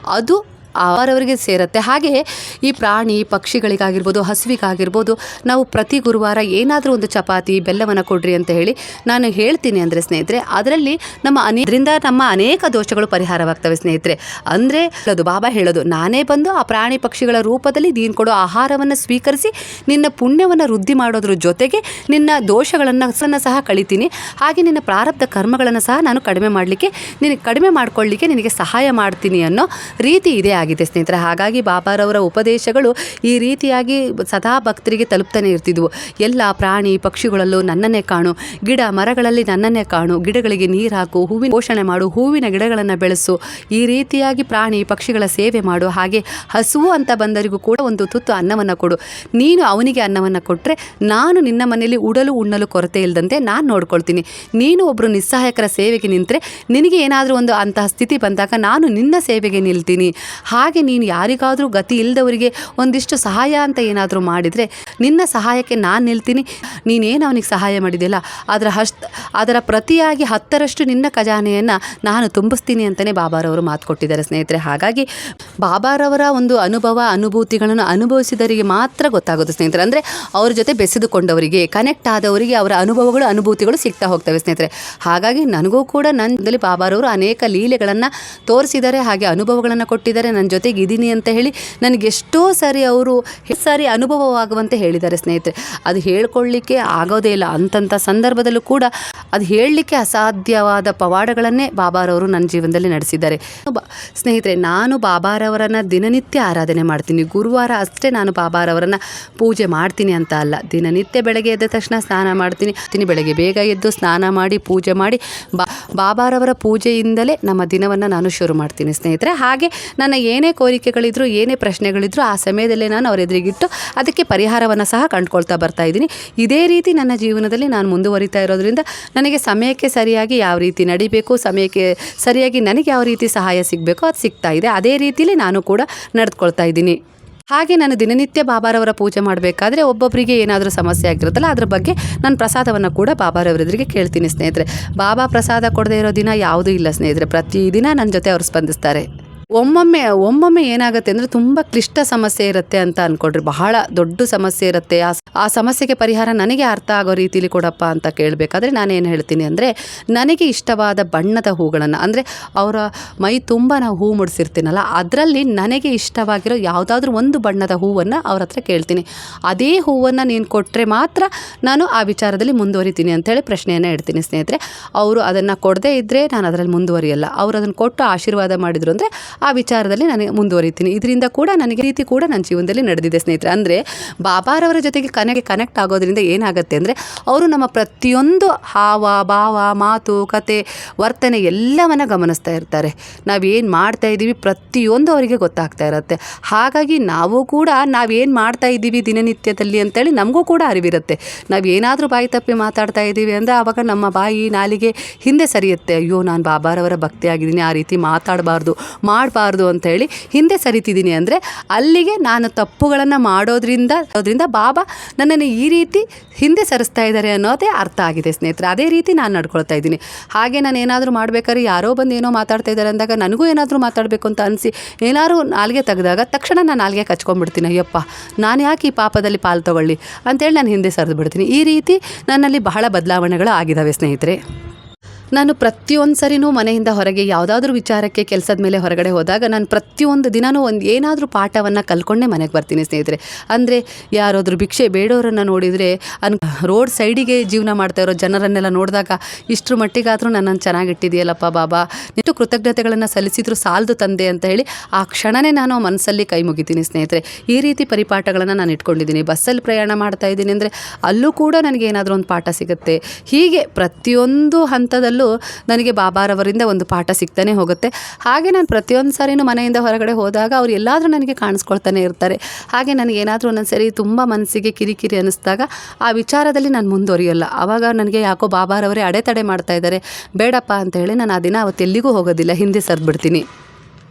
ಅದು ಅವರವರಿಗೆ ಸೇರುತ್ತೆ. ಹಾಗೆಯೇ ಈ ಪ್ರಾಣಿ ಪಕ್ಷಿಗಳಿಗಾಗಿರ್ಬೋದು, ಹಸುವಿಗಾಗಿರ್ಬೋದು, ನಾವು ಪ್ರತಿ ಗುರುವಾರ ಏನಾದರೂ ಒಂದು ಚಪಾತಿ, ಬೆಲ್ಲವನ್ನು ಕೊಡ್ರಿ ಅಂತ ಹೇಳಿ ನಾನು ಹೇಳ್ತೀನಿ ಅಂದರೆ ಸ್ನೇಹಿತರೆ, ಅದರಲ್ಲಿ ನಮ್ಮ ಅನೇ, ಅದರಿಂದ ನಮ್ಮ ಅನೇಕ ದೋಷಗಳು ಪರಿಹಾರವಾಗ್ತವೆ ಸ್ನೇಹಿತರೆ. ಅಂದರೆ ಅದು ಬಾಬಾ ಹೇಳೋದು, ನಾನೇ ಬಂದು ಆ ಪ್ರಾಣಿ ಪಕ್ಷಿಗಳ ರೂಪದಲ್ಲಿ ನೀನು ಕೊಡೋ ಆಹಾರವನ್ನು ಸ್ವೀಕರಿಸಿ ನಿನ್ನ ಪುಣ್ಯವನ್ನು ವೃದ್ಧಿ ಮಾಡೋದ್ರ ಜೊತೆಗೆ ನಿನ್ನ ದೋಷಗಳನ್ನು ಸಹ ಕಳಿತೀನಿ. ಹಾಗೆ ನಿನ್ನ ಪ್ರಾರಬ್ಧ ಕರ್ಮಗಳನ್ನು ಸಹ ನಾನು ಕಡಿಮೆ ಮಾಡಲಿಕ್ಕೆ ನಿನಗೆ ಕಡಿಮೆ ಮಾಡ್ಕೊಳ್ಳಿಕ್ಕೆ ನಿನಗೆ ಸಹಾಯ ಮಾಡ್ತೀನಿ ಅನ್ನೋ ರೀತಿ ಇದೇ ಆಗಿದೆ ಸ್ನೇಹಿತರೆ, ಹಾಗಾಗಿ ಬಾಬಾರವರ ಉಪದೇಶಗಳು ಈ ರೀತಿಯಾಗಿ ಸದಾ ಭಕ್ತರಿಗೆ ತಲುಪ್ತಾನೆ ಇರ್ತಿದ್ವು. ಎಲ್ಲ ಪ್ರಾಣಿ ಪಕ್ಷಿಗಳಲ್ಲೂ ನನ್ನನ್ನೇ ಕಾಣು, ಗಿಡ ಮರಗಳಲ್ಲಿ ನನ್ನನ್ನೇ ಕಾಣು, ಗಿಡಗಳಿಗೆ ನೀರು ಹಾಕು, ಹೂವಿನ ಪೋಷಣೆ ಮಾಡು, ಹೂವಿನ ಗಿಡಗಳನ್ನು ಬೆಳೆಸು, ಈ ರೀತಿಯಾಗಿ ಪ್ರಾಣಿ ಪಕ್ಷಿಗಳ ಸೇವೆ ಮಾಡು, ಹಾಗೆ ಹಸುವು ಅಂತ ಬಂದರಿಗೂ ಕೂಡ ಒಂದು ತುತ್ತು ಅನ್ನವನ್ನು ಕೊಡು. ನೀನು ಅವನಿಗೆ ಅನ್ನವನ್ನು ಕೊಟ್ಟರೆ ನಾನು ನಿನ್ನ ಮನೆಯಲ್ಲಿ ಉಡಲು ಉಣ್ಣಲು ಕೊರತೆ ಇಲ್ಲದಂತೆ ನಾನು ನೋಡ್ಕೊಳ್ತೀನಿ. ನೀನು ಒಬ್ಬರು ನಿಸ್ಸಹಾಯಕರ ಸೇವೆಗೆ ನಿಂತರೆ ನಿನಗೆ ಏನಾದರೂ ಒಂದು ಅಂತಹ ಸ್ಥಿತಿ ಬಂದಾಗ ನಾನು ನಿನ್ನ ಸೇವೆಗೆ ನಿಲ್ತೀನಿ. ಹಾಗೆ ನೀನು ಯಾರಿಗಾದರೂ ಗತಿ ಇಲ್ಲದವರಿಗೆ ಒಂದಿಷ್ಟು ಸಹಾಯ ಅಂತ ಏನಾದರೂ ಮಾಡಿದರೆ ನಿನ್ನ ಸಹಾಯಕ್ಕೆ ನಾನು ನಿಲ್ತೀನಿ. ನೀನೇನು ಅವನಿಗೆ ಸಹಾಯ ಮಾಡಿದೆಯಲ್ಲ? ಅದರ ಹಸ್ತ್ ಅದರ ಪ್ರತಿಯಾಗಿ ಹತ್ತರಷ್ಟು ನಿನ್ನ ಖಜಾನೆಯನ್ನು ನಾನು ತುಂಬಿಸ್ತೀನಿ ಅಂತಲೇ ಬಾಬಾರವರು ಮಾತು ಕೊಟ್ಟಿದ್ದಾರೆ ಸ್ನೇಹಿತರೆ. ಹಾಗಾಗಿ ಬಾಬಾರವರ ಒಂದು ಅನುಭವ, ಅನುಭೂತಿಗಳನ್ನು ಅನುಭವಿಸಿದವರಿಗೆ ಮಾತ್ರ ಗೊತ್ತಾಗೋದು ಸ್ನೇಹಿತರೆ. ಅಂದರೆ ಅವ್ರ ಜೊತೆ ಬೆಸೆದುಕೊಂಡವರಿಗೆ ಕನೆಕ್ಟ್ ಆದವರಿಗೆ ಅವರ ಅನುಭವಗಳು, ಅನುಭೂತಿಗಳು ಸಿಗ್ತಾ ಹೋಗ್ತವೆ ಸ್ನೇಹಿತರೆ. ಹಾಗಾಗಿ ನನಗೂ ಕೂಡ ನನ್ನಲ್ಲಿ ಬಾಬಾರವರು ಅನೇಕ ಲೀಲೆಗಳನ್ನು ತೋರಿಸಿದ್ದಾರೆ, ಹಾಗೆ ಅನುಭವಗಳನ್ನು ಕೊಟ್ಟಿದ್ದಾರೆ. ನನ್ನ ಜೊತೆಗೆ ಇದ್ದೀನಿ ಅಂತ ಹೇಳಿ ನನಗೆ ಎಷ್ಟೋ ಸಾರಿ ಅವರು ಸಾರಿ ಅನುಭವವಾಗುವಂತೆ ಹೇಳಿದ್ದಾರೆ ಸ್ನೇಹಿತರೆ. ಅದು ಹೇಳ್ಕೊಳ್ಳಿಕ್ಕೆ ಆಗೋದೇ ಇಲ್ಲ. ಅಂತಂಥ ಸಂದರ್ಭದಲ್ಲೂ ಕೂಡ ಅದು ಹೇಳಲಿಕ್ಕೆ ಅಸಾಧ್ಯವಾದ ಪವಾಡಗಳನ್ನೇ ಬಾಬಾರವರು ನನ್ನ ಜೀವನದಲ್ಲಿ ನಡೆಸಿದ್ದಾರೆ. ಸ್ನೇಹಿತರೆ, ನಾನು ಬಾಬಾರವರನ್ನು ದಿನನಿತ್ಯ ಆರಾಧನೆ ಮಾಡ್ತೀನಿ. ಗುರುವಾರ ಅಷ್ಟೇ ನಾನು ಬಾಬಾರವರನ್ನು ಪೂಜೆ ಮಾಡ್ತೀನಿ ಅಂತ ಅಲ್ಲ. ದಿನನಿತ್ಯ ಬೆಳಗ್ಗೆ ಎದ್ದ ತಕ್ಷಣ ಸ್ನಾನ ಮಾಡ್ತೀನಿ. ತಿನಿ ಬೆಳಗ್ಗೆ ಬೇಗ ಎದ್ದು ಸ್ನಾನ ಮಾಡಿ, ಪೂಜೆ ಮಾಡಿ ಬಾಬಾರವರ ಪೂಜೆಯಿಂದಲೇ ನಮ್ಮ ದಿನವನ್ನು ನಾನು ಶುರು ಮಾಡ್ತೀನಿ ಸ್ನೇಹಿತರೆ. ಹಾಗೆ ನನ್ನ ಏನೇ ಕೋರಿಕೆಗಳಿದ್ರು, ಏನೇ ಪ್ರಶ್ನೆಗಳಿದ್ರು ಆ ಸಮಯದಲ್ಲೇ ನಾನು ಅವ್ರ ಎದುರಿಗಿಟ್ಟು ಅದಕ್ಕೆ ಪರಿಹಾರವನ್ನು ಸಹ ಕಂಡುಕೊಳ್ತಾ ಬರ್ತಾ ಇದ್ದೀನಿ. ಇದೇ ರೀತಿ ನನ್ನ ಜೀವನದಲ್ಲಿ ನಾನು ಮುಂದುವರಿತಾ ಇರೋದ್ರಿಂದ ನನಗೆ ಸಮಯಕ್ಕೆ ಸರಿಯಾಗಿ ಯಾವ ರೀತಿ ನಡಿಬೇಕು, ಸಮಯಕ್ಕೆ ಸರಿಯಾಗಿ ನನಗೆ ಯಾವ ರೀತಿ ಸಹಾಯ ಸಿಗಬೇಕು ಅದು ಸಿಗ್ತಾ ಇದೆ. ಅದೇ ರೀತಿಯಲ್ಲಿ ನಾನು ಕೂಡ ನಡೆದುಕೊಳ್ತಾ ಇದ್ದೀನಿ. ಹಾಗೆ ನಾನು ದಿನನಿತ್ಯ ಬಾಬಾರವರ ಪೂಜೆ ಮಾಡಬೇಕಾದ್ರೆ ಒಬ್ಬೊಬ್ಬರಿಗೆ ಏನಾದರೂ ಸಮಸ್ಯೆ ಆಗಿರುತ್ತಲ್ಲ ಅದ್ರ ಬಗ್ಗೆ ನಾನು ಪ್ರಸಾದವನ್ನು ಕೂಡ ಬಾಬಾರವರೆದುರಿಗೆ ಕೇಳ್ತೀನಿ ಸ್ನೇಹಿತರೆ. ಬಾಬಾ ಪ್ರಸಾದ ಕೊಡದೇ ಇರೋ ದಿನ ಯಾವುದೂ ಇಲ್ಲ ಸ್ನೇಹಿತರೆ. ಪ್ರತಿದಿನ ನನ್ನ ಜೊತೆ ಅವರು ಸ್ಪಂದಿಸ್ತಾರೆ. ಒಮ್ಮೊಮ್ಮೆ ಒಮ್ಮೊಮ್ಮೆ ಏನಾಗುತ್ತೆ ಅಂದರೆ ತುಂಬ ಕ್ಲಿಷ್ಟ ಸಮಸ್ಯೆ ಇರುತ್ತೆ ಅಂತ ಅನ್ಕೊಡ್ರಿ ಬಹಳ ದೊಡ್ಡ ಸಮಸ್ಯೆ ಇರುತ್ತೆ. ಆ ಸಮಸ್ಯೆಗೆ ಪರಿಹಾರ ನನಗೆ ಅರ್ಥ ಆಗೋ ರೀತಿಲಿ ಕೊಡಪ್ಪ ಅಂತ ಕೇಳಬೇಕಾದ್ರೆ ನಾನೇನು ಹೇಳ್ತೀನಿ ಅಂದರೆ ನನಗೆ ಇಷ್ಟವಾದ ಬಣ್ಣದ ಹೂಗಳನ್ನು, ಅಂದರೆ ಅವರ ಮೈ ತುಂಬ ನಾವು ಹೂ ಮುಡಿಸಿರ್ತೀನಲ್ಲ, ಅದರಲ್ಲಿ ನನಗೆ ಇಷ್ಟವಾಗಿರೋ ಯಾವುದಾದ್ರೂ ಒಂದು ಬಣ್ಣದ ಹೂವನ್ನು ಅವ್ರ ಹತ್ರ ಕೇಳ್ತೀನಿ. ಅದೇ ಹೂವನ್ನು ನೀನು ಕೊಟ್ಟರೆ ಮಾತ್ರ ನಾನು ಆ ವಿಚಾರದಲ್ಲಿ ಮುಂದುವರಿತೀನಿ ಅಂತೇಳಿ ಪ್ರಶ್ನೆಯನ್ನು ಇಡ್ತೀನಿ ಸ್ನೇಹಿತರೆ. ಅವರು ಅದನ್ನು ಕೊಡದೇ ಇದ್ದರೆ ನಾನು ಅದರಲ್ಲಿ ಮುಂದುವರಿಯಲ್ಲ. ಅವರು ಅದನ್ನು ಕೊಟ್ಟು ಆಶೀರ್ವಾದ ಮಾಡಿದ್ರು ಅಂದರೆ ಆ ವಿಚಾರದಲ್ಲಿ ನನಗೆ ಮುಂದುವರಿತೀನಿ. ಇದರಿಂದ ಕೂಡ ನನಗೆ ರೀತಿ ಕೂಡ ನನ್ನ ಜೀವನದಲ್ಲಿ ನಡೆದಿದೆ ಸ್ನೇಹಿತರೆ. ಅಂದರೆ ಬಾಬಾರವರ ಜೊತೆಗೆ ಕನೆಗೆ ಕನೆಕ್ಟ್ ಆಗೋದ್ರಿಂದ ಏನಾಗುತ್ತೆ ಅಂದರೆ ಅವರು ನಮ್ಮ ಪ್ರತಿಯೊಂದು ಹಾವ, ಭಾವ, ಮಾತು, ಕತೆ, ವರ್ತನೆ ಎಲ್ಲವನ್ನು ಗಮನಿಸ್ತಾ ಇರ್ತಾರೆ. ನಾವೇನು ಮಾಡ್ತಾ ಇದ್ದೀವಿ ಪ್ರತಿಯೊಂದು ಅವರಿಗೆ ಗೊತ್ತಾಗ್ತಾ ಇರುತ್ತೆ. ಹಾಗಾಗಿ ನಾವು ಕೂಡ ನಾವೇನು ಮಾಡ್ತಾ ಇದ್ದೀವಿ ದಿನನಿತ್ಯದಲ್ಲಿ ಅಂತೇಳಿ ನಮಗೂ ಕೂಡ ಅರಿವಿರುತ್ತೆ. ನಾವು ಏನಾದರೂ ಬಾಯಿ ತಪ್ಪಿ ಮಾತಾಡ್ತಾ ಇದ್ದೀವಿ ಅಂದರೆ ಆವಾಗ ನಮ್ಮ ಬಾಯಿ ನಾಲಿಗೆ ಹಿಂದೆ ಸರಿಯುತ್ತೆ. ಅಯ್ಯೋ, ನಾನು ಬಾಬಾರವರ ಭಕ್ತಿ ಆಗಿದ್ದೀನಿ ಆ ರೀತಿ ಮಾತಾಡಬಾರ್ದು ಮಾಡಬಾರ್ದು ಅಂತೇಳಿ ಹಿಂದೆ ಸರಿತಿದ್ದೀನಿ ಅಂದರೆ ಅಲ್ಲಿಗೆ ನಾನು ತಪ್ಪುಗಳನ್ನು ಮಾಡೋದ್ರಿಂದ ಅದರಿಂದ ಬಾಬಾ ನನ್ನನ್ನು ಈ ರೀತಿ ಹಿಂದೆ ಸರಿಸ್ತಾ ಇದ್ದಾರೆ ಅನ್ನೋದೇ ಅರ್ಥ ಆಗಿದೆ ಸ್ನೇಹಿತರೆ. ಅದೇ ರೀತಿ ನಾನು ನಡ್ಕೊಳ್ತಾ ಇದ್ದೀನಿ. ಹಾಗೆ ನಾನು ಏನಾದರೂ ಮಾಡಬೇಕಾದ್ರೆ ಯಾರೋ ಬಂದು ಏನೋ ಮಾತಾಡ್ತಾ ಇದ್ದಾರೆ ಅಂದಾಗ ನನಗೂ ಏನಾದರೂ ಮಾತಾಡಬೇಕು ಅಂತ ಅನಿಸಿ ಏನಾದರೂ ನಾಲ್ಗೆ ತೆಗೆದಾಗ ತಕ್ಷಣ ನಾನು ನಾಲ್ಗೆ ಕಚ್ಕೊಂಡ್ಬಿಡ್ತೀನಿ. ಅಯ್ಯಪ್ಪ, ನಾನು ಯಾಕೆ ಈ ಪಾಪದಲ್ಲಿ ಪಾಲು ತೊಗೊಳ್ಳಿ? ಅಂತೇಳಿ ನಾನು ಹಿಂದೆ ಸರಿದು ಬಿಡ್ತೀನಿ. ಈ ರೀತಿ ನನ್ನಲ್ಲಿ ಬಹಳ ಬದಲಾವಣೆಗಳು ಆಗಿದ್ದಾವೆ ಸ್ನೇಹಿತರೆ. ನಾನು ಪ್ರತಿಯೊಂದು ಸರಿನೂ ಮನೆಯಿಂದ ಹೊರಗೆ ಯಾವುದಾದ್ರೂ ವಿಚಾರಕ್ಕೆ ಕೆಲಸದ ಮೇಲೆ ಹೊರಗಡೆ ಹೋದಾಗ ನಾನು ಪ್ರತಿಯೊಂದು ದಿನವೂ ಒಂದು ಏನಾದರೂ ಪಾಠವನ್ನು ಕಲ್ಕೊಂಡೇ ಮನೆಗೆ ಬರ್ತೀನಿ ಸ್ನೇಹಿತರೆ. ಅಂದರೆ ಯಾರಾದರೂ ಭಿಕ್ಷೆ ಬೇಡೋರನ್ನು ನೋಡಿದರೆ ಅನ್ ರೋಡ್ ಸೈಡಿಗೆ ಜೀವನ ಮಾಡ್ತಾ ಇರೋ ಜನರನ್ನೆಲ್ಲ ನೋಡಿದಾಗ ಇಷ್ಟರ ಮಟ್ಟಿಗಾದರೂ ನನ್ನನ್ನು ಚೆನ್ನಾಗಿಟ್ಟಿದೆಯಲ್ಲಪ್ಪ ಬಾಬಾ. ಎಷ್ಟು ಕೃತಜ್ಞತೆಗಳನ್ನು ಸಲ್ಲಿಸಿದ್ರು ಸಾಲದು ತಂದೆ ಅಂತ ಹೇಳಿ ಆ ಕ್ಷಣನೇ ನಾನು ಮನಸ್ಸಲ್ಲಿ ಕೈ ಮುಗಿತೀನಿ ಸ್ನೇಹಿತರೆ. ಈ ರೀತಿ ಪರಿಪಾಠಗಳನ್ನು ನಾನು ಇಟ್ಕೊಂಡಿದ್ದೀನಿ. ಬಸ್ಸಲ್ಲಿ ಪ್ರಯಾಣ ಮಾಡ್ತಾ ಇದ್ದೀನಿ ಅಂದರೆ ಅಲ್ಲೂ ಕೂಡ ನನಗೆ ಏನಾದರೂ ಒಂದು ಪಾಠ ಸಿಗುತ್ತೆ. ಹೀಗೆ ಪ್ರತಿಯೊಂದು ಹಂತದಲ್ಲೂ ವಿಚಾರದಲ್ಲೂ ನನಗೆ ಬಾಬಾರವರಿಂದ ಒಂದು ಪಾಠ ಸಿಗ್ತಾನೆ ಹೋಗುತ್ತೆ. ಹಾಗೆ ನಾನು ಪ್ರತಿಯೊಂದು ಸಾರಿನೂ ಮನೆಯಿಂದ ಹೊರಗಡೆ ಹೋದಾಗ ಅವ್ರು ಎಲ್ಲಾದರೂ ನನಗೆ ಕಾಣಿಸ್ಕೊಳ್ತಾನೆ ಇರ್ತಾರೆ. ಹಾಗೆ ನನಗೆ ಏನಾದರೂ ಒಂದೊಂದು ಸರಿ ತುಂಬ ಮನಸ್ಸಿಗೆ ಕಿರಿಕಿರಿ ಅನ್ನಿಸ್ದಾಗ ಆ ವಿಚಾರದಲ್ಲಿ ನಾನು ಮುಂದುವರಿಯೋಲ್ಲ. ಆವಾಗ ನನಗೆ ಯಾಕೋ ಬಾಬಾರವರೇ ಅಡೆತಡೆ ಮಾಡ್ತಾ ಇದ್ದಾರೆ. ಬೇಡಪ್ಪ ಅಂತ ಹೇಳಿ ನಾನು ಆ ದಿನ ಅವತ್ತು ಎಲ್ಲಿಗೂ ಹೋಗೋದಿಲ್ಲ. ಹಿಂದೆ ಸರಿದ್ಬಿಡ್ತೀನಿ.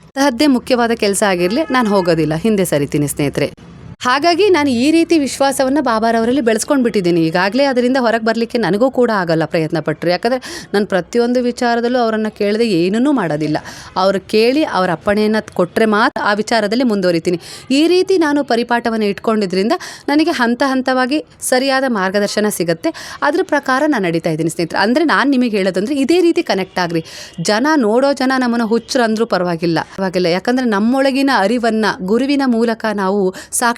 ಅಂತಹದ್ದೇ ಮುಖ್ಯವಾದ ಕೆಲಸ ಆಗಿರಲಿ, ನಾನು ಹೋಗೋದಿಲ್ಲ. ಹಿಂದೆ ಸರಿತೀನಿ ಸ್ನೇಹಿತರೆ. ಹಾಗಾಗಿ ನಾನು ಈ ರೀತಿ ವಿಶ್ವಾಸವನ್ನು ಬಾಬಾರವರಲ್ಲಿ ಬೆಳೆಸ್ಕೊಂಡು ಬಿಟ್ಟಿದ್ದೀನಿ ಈಗಾಗಲೇ ಅದರಿಂದ ಹೊರಗೆ ಬರಲಿಕ್ಕೆ ನನಗೂ ಕೂಡ ಆಗಲ್ಲ ಪ್ರಯತ್ನ ಪಟ್ಟರು ಯಾಕಂದರೆ ನಾನು ಪ್ರತಿಯೊಂದು ವಿಚಾರದಲ್ಲೂ ಅವರನ್ನು ಕೇಳದೆ ಏನನ್ನೂ ಮಾಡೋದಿಲ್ಲ. ಅವರು ಕೇಳಿ ಅವರ ಅಪ್ಪಣೆಯನ್ನು ಕೊಟ್ಟರೆ ಮಾತ್ರ ಆ ವಿಚಾರದಲ್ಲಿ ಮುಂದುವರಿತೀನಿ. ಈ ರೀತಿ ನಾನು ಪರಿಪಾಠವನ್ನು ಇಟ್ಕೊಂಡಿದ್ರಿಂದ ನನಗೆ ಹಂತ ಹಂತವಾಗಿ ಸರಿಯಾದ ಮಾರ್ಗದರ್ಶನ ಸಿಗುತ್ತೆ. ಅದ್ರ ಪ್ರಕಾರ ನಾನು ನಡೀತಾ ಇದ್ದೀನಿ ಸ್ನೇಹಿತರೆ. ಅಂದರೆ ನಾನು ನಿಮಗೆ ಹೇಳೋದಂದರೆ ಇದೇ ರೀತಿ ಕನೆಕ್ಟ್ ಆಗ್ರಿ. ಜನ ನೋಡೋ ಜನ ನಮ್ಮನ್ನು ಹುಚ್ಚರಂದ್ರೂ ಪರವಾಗಿಲ್ಲ. ಪರವಾಗಿಲ್ಲ. ಯಾಕಂದರೆ ನಮ್ಮೊಳಗಿನ ಅರಿವನ್ನು, ಗುರುವಿನ ಮೂಲಕ ನಾವು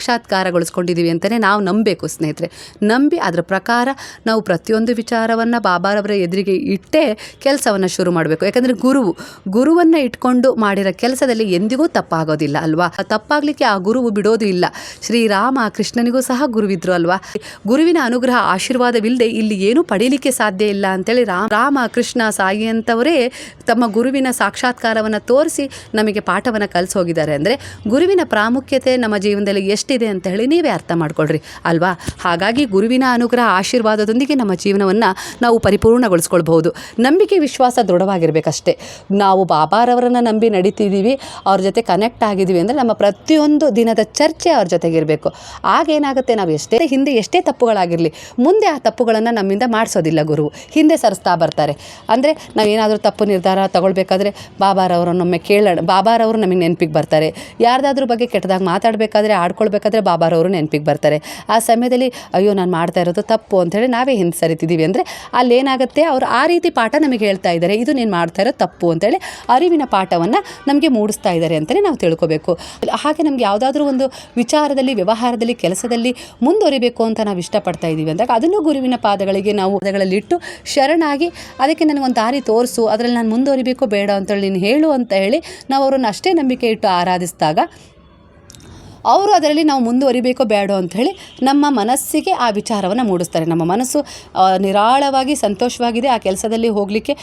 ಸಾಕ್ಷಾತ್ಕಾರಗೊಳಿಸ್ಕೊಂಡಿದ್ದೀವಿ ಅಂತಲೇ ನಾವು ನಂಬಬೇಕು ಸ್ನೇಹಿತರೆ. ನಂಬಿ ಅದರ ಪ್ರಕಾರ ನಾವು ಪ್ರತಿಯೊಂದು ವಿಚಾರವನ್ನು ಬಾಬಾರವರ ಎದುರಿಗೆ ಇಟ್ಟೇ ಕೆಲಸವನ್ನು ಶುರು ಮಾಡಬೇಕು. ಯಾಕಂದರೆ ಗುರುವು, ಗುರುವನ್ನು ಇಟ್ಕೊಂಡು ಮಾಡಿರೋ ಕೆಲಸದಲ್ಲಿ ಎಂದಿಗೂ ತಪ್ಪಾಗೋದಿಲ್ಲ ಅಲ್ವಾ? ತಪ್ಪಾಗಲಿಕ್ಕೆ ಆ ಗುರುವು ಬಿಡೋದು ಇಲ್ಲ. ಶ್ರೀರಾಮ ಕೃಷ್ಣನಿಗೂ ಸಹ ಗುರುವಿದ್ರು ಅಲ್ವಾ? ಗುರುವಿನ ಅನುಗ್ರಹ ಆಶೀರ್ವಾದವಿಲ್ಲದೆ ಇಲ್ಲಿ ಏನೂ ಪಡೀಲಿಕ್ಕೆ ಸಾಧ್ಯ ಇಲ್ಲ ಅಂತೇಳಿ ರಾಮ ರಾಮ ಕೃಷ್ಣ ಸಾಯಿ ಅಂತವರೇ ತಮ್ಮ ಗುರುವಿನ ಸಾಕ್ಷಾತ್ಕಾರವನ್ನು ತೋರಿಸಿ ನಮಗೆ ಪಾಠವನ್ನು ಕಲಿಸೋಗಿದ್ದಾರೆ. ಅಂದರೆ ಗುರುವಿನ ಪ್ರಾಮುಖ್ಯತೆ ನಮ್ಮ ಜೀವನದಲ್ಲಿ ಎಷ್ಟಿದೆ ಅಂತ ಹೇಳಿ ನೀವೇ ಅರ್ಥ ಮಾಡ್ಕೊಳ್ರಿ, ಅಲ್ವಾ? ಹಾಗಾಗಿ ಗುರುವಿನ ಅನುಗ್ರಹ ಆಶೀರ್ವಾದದೊಂದಿಗೆ ನಮ್ಮ ಜೀವನವನ್ನು ನಾವು ಪರಿಪೂರ್ಣಗೊಳಿಸ್ಕೊಳ್ಬಹುದು. ನಂಬಿಕೆ ವಿಶ್ವಾಸ ದೃಢವಾಗಿರಬೇಕಷ್ಟೇ. ನಾವು ಬಾಬಾರವರನ್ನು ನಂಬಿ ನಡೀತಿದ್ದೀವಿ, ಅವ್ರ ಜೊತೆ ಕನೆಕ್ಟ್ ಆಗಿದ್ದೀವಿ ಅಂದರೆ ನಮ್ಮ ಪ್ರತಿಯೊಂದು ದಿನದ ಚರ್ಚೆ ಅವ್ರ ಜೊತೆಗಿರಬೇಕು ಆಗೇನಾಗುತ್ತೆ ನಾವು ಎಷ್ಟೇ ಹಿಂದೆ ಎಷ್ಟೇ ತಪ್ಪುಗಳಾಗಿರಲಿ, ಮುಂದೆ ಆ ತಪ್ಪುಗಳನ್ನು ನಮ್ಮಿಂದ ಮಾಡಿಸೋದಿಲ್ಲ ಗುರು. ಹಿಂದೆ ಸರಿಸ್ತಾ ಬರ್ತಾರೆ. ಅಂದರೆ ನಾವೇನಾದರೂ ತಪ್ಪು ನಿರ್ಧಾರ ತಗೊಳ್ಬೇಕಾದ್ರೆ ಬಾಬಾರವರನ್ನೊಮ್ಮೆ ಕೇಳೋಣ ಬಾಬಾರವರು ನಮಗೆ ನೆನಪಿಗೆ ಬರ್ತಾರೆ. ಯಾರ್ದಾದ್ರ ಬಗ್ಗೆ ಕೆಟ್ಟದಾಗ ಮಾತಾಡಬೇಕಾದ್ರೆ ಆಡ್ಕೊಳ್ಬೇಕಾದ್ರೆ ಬಾಬಾರವರು ನೆನಪಿಗೆ ಬರ್ತಾರೆ. ಆ ಸಮಯದಲ್ಲಿ, ಅಯ್ಯೋ, ನಾನು ಮಾಡ್ತಾ ಇರೋದು ತಪ್ಪು ಅಂಥೇಳಿ ನಾವೇ ಹಿಂದೆ ಸರಿತಿದ್ದೀವಿ ಅಂದರೆ, ಅಲ್ಲೇನಾಗುತ್ತೆ? ಅವರು ಆ ರೀತಿ ಪಾಠ ನಮಗೆ ಹೇಳ್ತಾ ಇದ್ದಾರೆ. ಇದು ನೀನು ಮಾಡ್ತಾ ಇರೋದು ತಪ್ಪು ಅಂತೇಳಿ ಅರಿವಿನ ಪಾಠವನ್ನು ನಮಗೆ ಮೂಡಿಸ್ತಾ ಇದ್ದಾರೆ ಅಂತಲೇ ನಾವು ತಿಳ್ಕೊಬೇಕು. ಹಾಗೆ ನಮಗೆ ಯಾವುದಾದ್ರೂ ಒಂದು ವಿಚಾರದಲ್ಲಿ, ವ್ಯವಹಾರದಲ್ಲಿ, ಕೆಲಸದಲ್ಲಿ ಮುಂದುವರಿಬೇಕು ಅಂತ ನಾವು ಇಷ್ಟಪಡ್ತಾ ಇದ್ದೀವಿ ಅಂದಾಗ, ಅದನ್ನು ಗುರುವಿನ ಪಾದಗಳಿಗೆ ನಾವು ಪದಗಳಲ್ಲಿಟ್ಟು ಶರಣಾಗಿ ಅದಕ್ಕೆ ನನಗೊಂದು ದಾರಿ ತೋರಿಸು, ಅದರಲ್ಲಿ ನಾನು ಮುಂದುವರಿಬೇಕು ಬೇಡ ಅಂತೇಳಿ ನೀನು ಹೇಳು ಅಂತ ಹೇಳಿ ನಾವು ಅವರನ್ನು ಅಷ್ಟೇ ನಂಬಿಕೆ ಇಟ್ಟು ಆರಾಧಿಸಿದಾಗ ಅವರು ಅದರಲ್ಲಿ ನಾವು ಮುಂದುವರಿಬೇಕೋ ಬೇಡೋ ಅಂಥೇಳಿ ನಮ್ಮ ಮನಸ್ಸಿಗೆ ಆ ವಿಚಾರವನ್ನು ಮೂಡಿಸ್ತಾರೆ. ನಮ್ಮ ಮನಸ್ಸು ನಿರಾಳವಾಗಿ ಸಂತೋಷವಾಗಿದೆ ಆ ಕೆಲಸದಲ್ಲಿ ಹೋಗಲಿಕ್ಕೆ.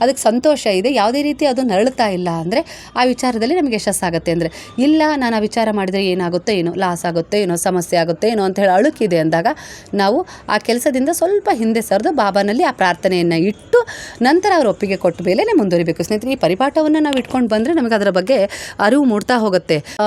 ಅದಕ್ಕೆ ಸಂತೋಷ ಇದೆ. ಯಾವುದೇ ರೀತಿ ಅದು ನರಳುತ್ತಾ ಇಲ್ಲ ಅಂದರೆ ಆ ವಿಚಾರದಲ್ಲಿ ನಮಗೆ ಯಶಸ್ಸಾಗುತ್ತೆ ಅಂದರೆ ಇಲ್ಲ ನಾನು ಆ ವಿಚಾರ ಮಾಡಿದರೆ ಏನಾಗುತ್ತೋ ಏನೋ ಲಾಸ್ ಆಗುತ್ತೋ ಏನೋ ಸಮಸ್ಯೆ ಆಗುತ್ತೋ ಏನೋ ಅಂತ ಹೇಳಿ ಅಳುಕಿದೆ ಅಂದಾಗ ನಾವು ಆ ಕೆಲಸದಿಂದ ಸ್ವಲ್ಪ ಹಿಂದೆ ಸರಿದು ಬಾಬಾನಲ್ಲಿ ಆ ಪ್ರಾರ್ಥನೆಯನ್ನು ಇಟ್ಟು ನಂತರ ಅವರು ಒಪ್ಪಿಗೆ ಕೊಟ್ಟ ಮೇಲೆ ಮುಂದುವರಿಬೇಕು. ಸ್ನೇಹಿತರೆ ಈ ಪರಿಪಾಠವನ್ನು ನಾವು ಇಟ್ಕೊಂಡು ಬಂದರೆ ನಮಗೆ ಅದರ ಬಗ್ಗೆ ಅರಿವು ಮೂಡ್ತಾ ಹೋಗುತ್ತೆ. ಆ,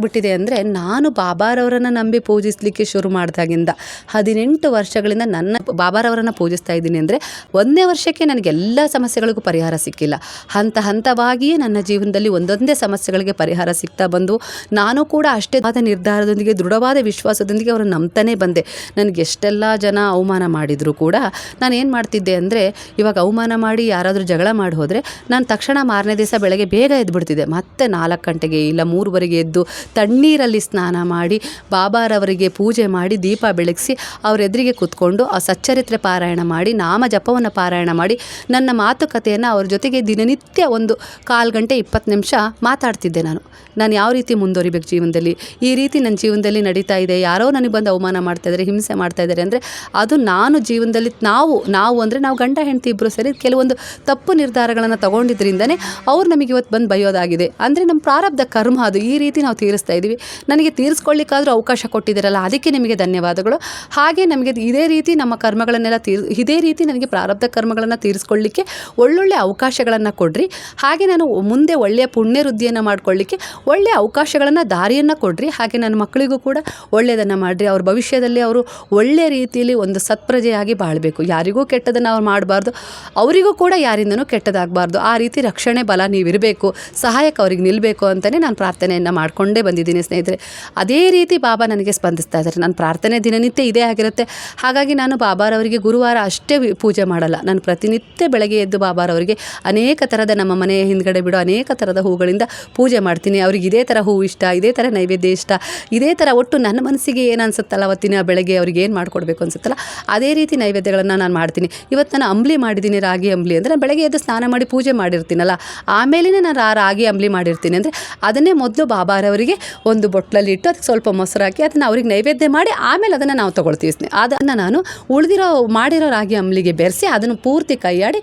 ನನಗೇನಾಗ್ಬಿಟ್ಟಿದೆ ಅಂದರೆ ನಾನು ಬಾಬಾರವರನ್ನು ನಂಬಿ ಪೂಜಿಸಲಿಕ್ಕೆ ಶುರು ಮಾಡಿದಾಗಿಂದ ಹದಿನೆಂಟು ವರ್ಷಗಳಿಂದ ನನ್ನ ಬಾಬಾರವರನ್ನು ಪೂಜಿಸ್ತಾ ಇದ್ದೀನಿ ಅಂದರೆ ಒಂದನೇ ವರ್ಷಕ್ಕೆ ನನಗೆಲ್ಲ ಸಮಸ್ಯೆಗಳಿಗೂ ಪರಿಹಾರ ಸಿಕ್ಕಿಲ್ಲ. ಹಂತ ಹಂತವಾಗಿಯೇ ನನ್ನ ಜೀವನದಲ್ಲಿ ಒಂದೊಂದೇ ಸಮಸ್ಯೆಗಳಿಗೆ ಪರಿಹಾರ ಸಿಗ್ತಾ ಬಂದು ನಾನು ಕೂಡ ಅಷ್ಟೇ ಆದ ನಿರ್ಧಾರದೊಂದಿಗೆ, ದೃಢವಾದ ವಿಶ್ವಾಸದೊಂದಿಗೆ ಅವರನ್ನು ನಂಬ್ತಾನೆ ಬಂದೆ. ನನಗೆ ಎಷ್ಟೆಲ್ಲ ಜನ ಅವಮಾನ ಮಾಡಿದರೂ ಕೂಡ ನಾನು ಏನು ಮಾಡ್ತಿದ್ದೆ ಅಂದರೆ ಇವಾಗ ಅವಮಾನ ಮಾಡಿ ಯಾರಾದರೂ ಜಗಳ ಮಾಡಿ ಹೋದರೆ ನಾನು ತಕ್ಷಣ ಮಾರನೇ ದಿವಸ ಬೆಳಗ್ಗೆ ಬೇಗ ಎದ್ಬಿಡ್ತಿದ್ದೆ. ಮತ್ತೆ ನಾಲ್ಕು ಗಂಟೆಗೆ ಇಲ್ಲ ಮೂರುವರೆಗೆ ಎದ್ದು ತಣ್ಣೀರಲ್ಲಿ ಸ್ನಾನ ಮಾಡಿ ಬಾಬಾರವರಿಗೆ ಪೂಜೆ ಮಾಡಿ ದೀಪ ಬೆಳಗಿಸಿ ಅವರ ಎದುರಿಗೆ ಕೂತ್ಕೊಂಡು ಆ ಸಚ್ಚರಿತ್ರೆ ಪಾರಾಯಣ ಮಾಡಿ, ನಾಮ ಜಪವನ್ನು ಪಾರಾಯಣ ಮಾಡಿ ನನ್ನ ಮಾತುಕತೆಯನ್ನು ಅವ್ರ ಜೊತೆಗೆ ದಿನನಿತ್ಯ ಒಂದು ಕಾಲು ಗಂಟೆ ಇಪ್ಪತ್ತು ನಿಮಿಷ ಮಾತಾಡ್ತಿದ್ದೆ ನಾನು. ನಾನು ಯಾವ ರೀತಿ ಮುಂದುವರಿಬೇಕು ಜೀವನದಲ್ಲಿ? ಈ ರೀತಿ ನನ್ನ ಜೀವನದಲ್ಲಿ ನಡೀತಾ ಇದೆ. ಯಾರೋ ನನಗೆ ಬಂದು ಅವಮಾನ ಮಾಡ್ತಾ ಇದ್ದಾರೆ, ಹಿಂಸೆ ಮಾಡ್ತಾ ಇದ್ದಾರೆ ಅಂದರೆ ಅದು ನಾನು ಜೀವನದಲ್ಲಿ ನಾವು ನಾವು ಅಂದರೆ ನಾವು ಗಂಡ, ಹೆಂಡತಿ ಇಬ್ಬರು ಸರಿ ಕೆಲವೊಂದು ತಪ್ಪು ನಿರ್ಧಾರಗಳನ್ನು ತಗೊಂಡಿದ್ದರಿಂದನೇ ಅವ್ರು ನಮಗೆ ಇವತ್ತು ಬಂದು ಬೈಯೋದಾಗಿದೆ. ಅಂದರೆ ನಮ್ಮ ಪ್ರಾರಬ್ಧ ಕರ್ಮ ಅದು. ಈ ರೀತಿ ನಾವು ತೀರಿಸ್ತಾ ಇದ್ದೀವಿ. ನನಗೆ ತೀರಿಸ್ಕೊಳ್ಳಿಕ್ಕಾದರೂ ಅವಕಾಶ ಕೊಟ್ಟಿದ್ದೀರಲ್ಲ, ಅದಕ್ಕೆ ನಿಮಗೆ ಧನ್ಯವಾದಗಳು. ಹಾಗೆ ನಮಗೆ ಇದೇ ರೀತಿ ನಮ್ಮ ಕರ್ಮಗಳನ್ನೆಲ್ಲ ತೀರ್, ಇದೇ ರೀತಿ ನನಗೆ ಪ್ರಾರಬ್ಧ ಕರ್ಮಗಳನ್ನು ತೀರಿಸ್ಕೊಳ್ಳಿಕ್ಕೆ ಒಳ್ಳೊಳ್ಳೆ ಅವಕಾಶಗಳನ್ನು ಕೊಡ್ರಿ. ಹಾಗೆ ನಾನು ಮುಂದೆ ಒಳ್ಳೆಯ ಪುಣ್ಯ ವೃದ್ಧಿಯನ್ನು ಮಾಡ್ಕೊಳ್ಳಿಕ್ಕೆ ಒಳ್ಳೆಯ ಅವಕಾಶಗಳನ್ನು ದಾರಿಯನ್ನು ಕೊಡ್ರಿ. ಹಾಗೆ ನನ್ನ ಮಕ್ಕಳಿಗೂ ಕೂಡ ಒಳ್ಳೆಯದನ್ನು ಮಾಡಿರಿ. ಅವ್ರ ಭವಿಷ್ಯದಲ್ಲಿ ಅವರು ಒಳ್ಳೆಯ ರೀತಿಯಲ್ಲಿ ಒಂದು ಸತ್ಪ್ರಜೆಯಾಗಿ ಬಾಳಬೇಕು. ಯಾರಿಗೂ ಕೆಟ್ಟದನ್ನು ಅವ್ರು ಮಾಡಬಾರ್ದು, ಅವರಿಗೂ ಕೂಡ ಯಾರಿಂದನೂ ಕೆಟ್ಟದಾಗಬಾರ್ದು. ಆ ರೀತಿ ರಕ್ಷಣೆ, ಬಲ ನೀವಿರಬೇಕು. ಸಹಾಯಕ್ಕೆ ಅವ್ರಿಗೆ ನಿಲ್ಲಬೇಕು ಅಂತಲೇ ನಾನು ಪ್ರಾರ್ಥನೆಯನ್ನು ಮಾಡಿಕೊಂಡೇ ಬಂದಿದ್ದೀನಿ ಸ್ನೇಹಿತರೆ. ಅದೇ ರೀತಿ ಬಾಬಾ ನನಗೆ ಸ್ಪಂದಿಸ್ತಾ ಇದ್ದಾರೆ. ನಾನು ಪ್ರಾರ್ಥನೆ ದಿನನಿತ್ಯ ಇದೇ ಆಗಿರುತ್ತೆ. ಹಾಗಾಗಿ ನಾನು ಬಾಬಾರವರಿಗೆ ಗುರುವಾರ ಅಷ್ಟೇ ಪೂಜೆ ಮಾಡಲ್ಲ. ನಾನು ಪ್ರತಿನಿತ್ಯ ಬೆಳಗ್ಗೆ ಎದ್ದು ಬಾಬಾರವರಿಗೆ ಅನೇಕ ಥರದ ನಮ್ಮ ಮನೆಯ ಹಿಂದ್ಗಡೆ ಬಿಡೋ ಅನೇಕ ಥರದ ಹೂಗಳಿಂದ ಪೂಜೆ ಮಾಡ್ತೀನಿ. ಅವ್ರಿಗೆ ಇದೇ ಥರ ಹೂ ಇಷ್ಟ, ಇದೇ ಥರ ನೈವೇದ್ಯ ಇಷ್ಟ, ಇದೇ ಥರ ಒಟ್ಟು ನನ್ನ ಮನಸ್ಸಿಗೆ ಏನು ಅನ್ಸುತ್ತಲ್ಲ ಅವತ್ತಿನ ಬೆಳಗ್ಗೆ ಅವ್ರಿಗೆ ಏನು ಮಾಡಿಕೊಡ್ಬೇಕು ಅನಿಸುತ್ತಲ್ಲ, ಅದೇ ರೀತಿ ನೈವೇದ್ಯಗಳನ್ನು ನಾನು ಮಾಡ್ತೀನಿ. ಇವತ್ತು ನಾನು ಅಂಬ್ಲಿ ಮಾಡಿದ್ದೀನಿ, ರಾಗಿ ಅಂಬ್ಲಿ ಅಂದರೆ ನಾನು ಬೆಳಗ್ಗೆ ಎದ್ದು ಸ್ನಾನ ಮಾಡಿ ಪೂಜೆ ಮಾಡಿರ್ತೀನಲ್ಲ ಆಮೇಲೆ ನಾನು ರಾಗಿ ಅಂಬ್ಲಿ ಮಾಡಿರ್ತೀನಿ ಅಂದರೆ ಅದನ್ನೇ ಮೊದಲು ಬಾಬಾರವರಿಗೆ ಒಂದು ಬೊಟ್ಲಲ್ಲಿ ಇಟ್ಟು ಅದಕ್ಕೆ ಸ್ವಲ್ಪ ಮೊಸರು ಹಾಕಿ ಅದನ್ನು ಅವ್ರಿಗೆ ನೈವೇದ್ಯ ಮಾಡಿ ಆಮೇಲೆ ಅದನ್ನು ನಾವು ತೊಗೊಳ್ತೀವಿ ಸ್ನೇಹ, ಅದನ್ನು ನಾನು ಉಳಿದಿರೋ, ಮಾಡಿರೋ ರಾಗಿ ಅಂಬ್ಲಿಗೆ ಬೆರೆಸಿ ಅದನ್ನು ಪೂರ್ತಿ ಕೈಯಾಡಿ